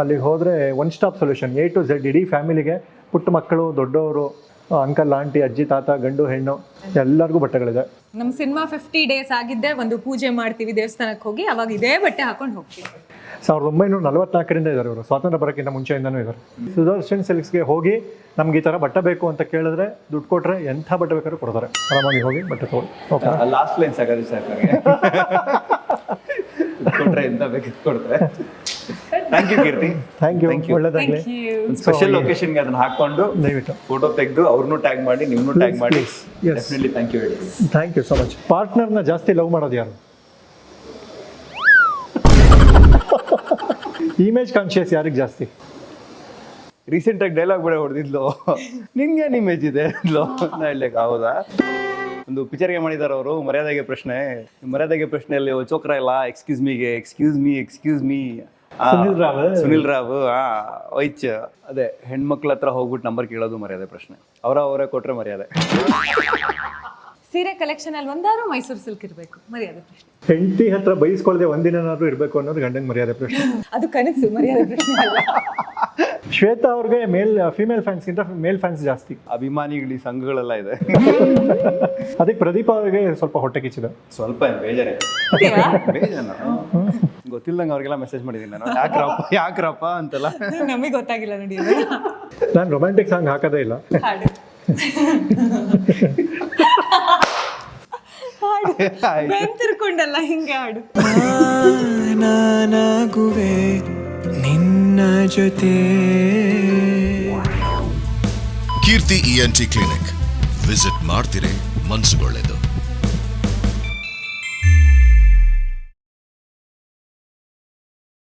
C: ಅಲ್ಲಿ ಹೋದ್ರೆ one stop solution A to Z ಇಡೀ ಫ್ಯಾಮಿಲಿಗೆ ಪುಟ್ಟ ಮಕ್ಕಳು ದೊಡ್ಡವರು ಅಂಕಲ್ ಆಂಟಿ ಅಜ್ಜಿ ತಾತ ಗಂಡು ಹೆಣ್ಣು ಎಲ್ಲರಿಗೂ ಬಟ್ಟೆಗಳಿದೆ.
D: ನಮ್ಮ ಸಿನಿಮಾ ಫಿಫ್ಟಿ ಡೇಸ್ ಆಗಿದ್ದೆ ಒಂದು ಪೂಜೆ ಮಾಡ್ತೀವಿ ದೇವಸ್ಥಾನಕ್ಕೆ ಹೋಗಿ ಅವಾಗ ಇದೇ ಬಟ್ಟೆ ಹಾಕೊಂಡು ಹೋಗ್ತೀವಿ.
C: ಸಾವಿರದ ಒಂಬೈನೂರ ನಲವತ್ನಾಲ್ಕರಿಂದ ಇದ್ದಾರೆ ಇವರು. ಸ್ವಾತಂತ್ರ್ಯ ಬರೋಕ್ಕಿಂತ ಮುಂಚೆಯಿಂದನೂ ಇದ್ದಾರೆ. ಸುದರ್ಶನ್ ಸಿಲ್ಕ್ಸ್ಗೆ ಹೋಗಿ ನಮ್ಗೆ ಈ ಥರ ಬಟ್ಟೆ ಬೇಕು ಅಂತ ಕೇಳಿದ್ರೆ ದುಡ್ಡು ಕೊಟ್ಟರೆ ಎಂಥ ಬಟ್ಟೆ ಬೇಕಾದ್ರೂ ಕೊಡ್ತಾರೆ. ಆರಾಮಾಗಿ ಹೋಗಿ ಬಟ್ಟೆ ತಗೊಳ್ಳಿ ಓಕೆ.
B: ಲಾಸ್ಟ್ ಲೈನ್ ಸಾಕಾದ್ರೆ ಸರ್ ನನಗೆ ಎಂಥ ಎಂತ ಬೇಕು ಕೊಡ್ತಾರೆ. Thank you Keerthi
C: thank you ಒಳ್ಳೇದಾಗಲಿ.
B: ಸ್ಪೆಷಲ್ ಲೊಕೇಶನ್ಗೆ ಅದನ್ನ ಹಾಕೊಂಡು
C: ದಯವಿಟ್ಟು.
B: ಫೋಟೋ ತೆಗೆದು ಅವ್ರನ್ನೂ ಟ್ಯಾಗ್ ಮಾಡಿ ನಿಮ್ಮನ್ನು ಟ್ಯಾಗ್ ಮಾಡಿ.
C: please. Yes.
B: Definitely thank you ಹೇಳಿ
C: ಥ್ಯಾಂಕ್ ಯು ಸೊ ಮಚ್ ಪಾರ್ಟ್ನರ್ನ ಜಾಸ್ತಿ ಲವ್ ಮಾಡೋದು ಯಾರು? ಇಮೇಜ್ ಕಾನ್ಶಿಯಸ್ ಯಾರಿಗೆ ಜಾಸ್ತಿ?
B: ರೀಸೆಂಟ್ ಆಗಿ ಡೈಲಾಗ್ ಬೇಡ ಹೊಡೆದಿದ್ಲು. ನಿನ್ಗೆ ಇಮೇಜ್ ಇದೆ ಹೇಳ್ಲಿಕ್ಕೆ ಹೌದಾ? ಒಂದು ಪಿಕ್ಚರ್ಗೆ ಮಾಡಿದಾರೆ ಅವರು ಮರ್ಯಾದೆಗೆ ಪ್ರಶ್ನೆ. ಮರ್ಯಾದೆಗೆ ಪ್ರಶ್ನೆಯಲ್ಲಿ ಅಲ್ಲಿ ಚೋಕ್ರ ಇಲ್ಲ excuse ಮಿಗೆ excuse me excuse me
C: Sunil Rao.
B: Sunil Rao ಆ ಒಯ್ಚ್ ಅದೇ ಹೆಣ್ಮಕ್ಳ ಹತ್ರ ಹೋಗ್ಬಿಟ್ಟು ನಂಬರ್ ಕೇಳೋದು ಮರ್ಯಾದೆ ಪ್ರಶ್ನೆ. ಅವರ ಅವರೇ ಕೊಟ್ರೆ ಮರ್ಯಾದೆ.
D: ಸೀರೆ ಕಲೆಕ್ಷನ್ ಅಲ್ಲಿ ಒಂದಾದ್ರೂ ಮೈಸೂರು ಸಿಲ್ಕ್ ಇರಬೇಕು ಮರ್ಯಾದೆ ಪ್ರಶ್ನೆ.
C: ಹೆಂಡತಿ ಹತ್ರ ಬೈಸ್ಕೊಳ್ದೆ ಒಂದಿನಾದ್ರೂ ಇರಬೇಕು ಅನ್ನೋದು ಗಂಡಂಗೆ ಮರ್ಯಾದೆ ಪ್ರಶ್ನೆ.
D: ಅದು ಕನಸು ಮರ್ಯಾದೆ ಪ್ರಶ್ನೆ ಅಲ್ಲ.
C: ಶ್ವೇತಾ ಅವ್ರಿಗೆ ಮೇಲ್ ಫಿಮೇಲ್ ಫ್ಯಾನ್ಸ್ಗಿಂತ ಮೇಲ್ ಫ್ಯಾನ್ಸ್ ಜಾಸ್ತಿ.
B: ಅಭಿಮಾನಿಗಳು ಈ ಸಂಘಗಳೆಲ್ಲ ಇದೆ.
C: ಅದಕ್ಕೆ ಪ್ರದೀಪ್ ಅವರಿಗೆ ಸ್ವಲ್ಪ ಹೊಟ್ಟೆ ಕಿಚ್ಚಿದೆ.
B: ಸ್ವಲ್ಪ ಬೇಜಾರೇ? ಗೊತ್ತಿಲ್ಲದಂಗೆ ಅವ್ರಿಗೆಲ್ಲ ಮೆಸೇಜ್ ಮಾಡಿದ್ದೀನಿ ನಾನು. ಯಾಕ್ರಪ್ಪ ಯಾಕ್ರಪ್ಪ ಅಂತೆಲ್ಲ.
D: ನಮಗೆ ಗೊತ್ತಾಗಿಲ್ಲ ನೋಡಿ
C: ನಾನು ರೊಮ್ಯಾಂಟಿಕ್ ಸಾಂಗ್ ಹಾಕೋದೇ ಇಲ್ಲ.
D: ಹಾಡು. ತಿರ್ಕೊಂಡಲ್ಲ ಹಿಂಗೆ ಹಾಡು.
F: ನಾನಾಗುವೆ ನಿನ್ನ ಜೊತೆ.
J: Keerthi ENT clinic. ವಿಸಿಟ್ ಮಾಡ್ತಿರೇ ಮನ್ಸುಗೊಳ್ಳೆದು.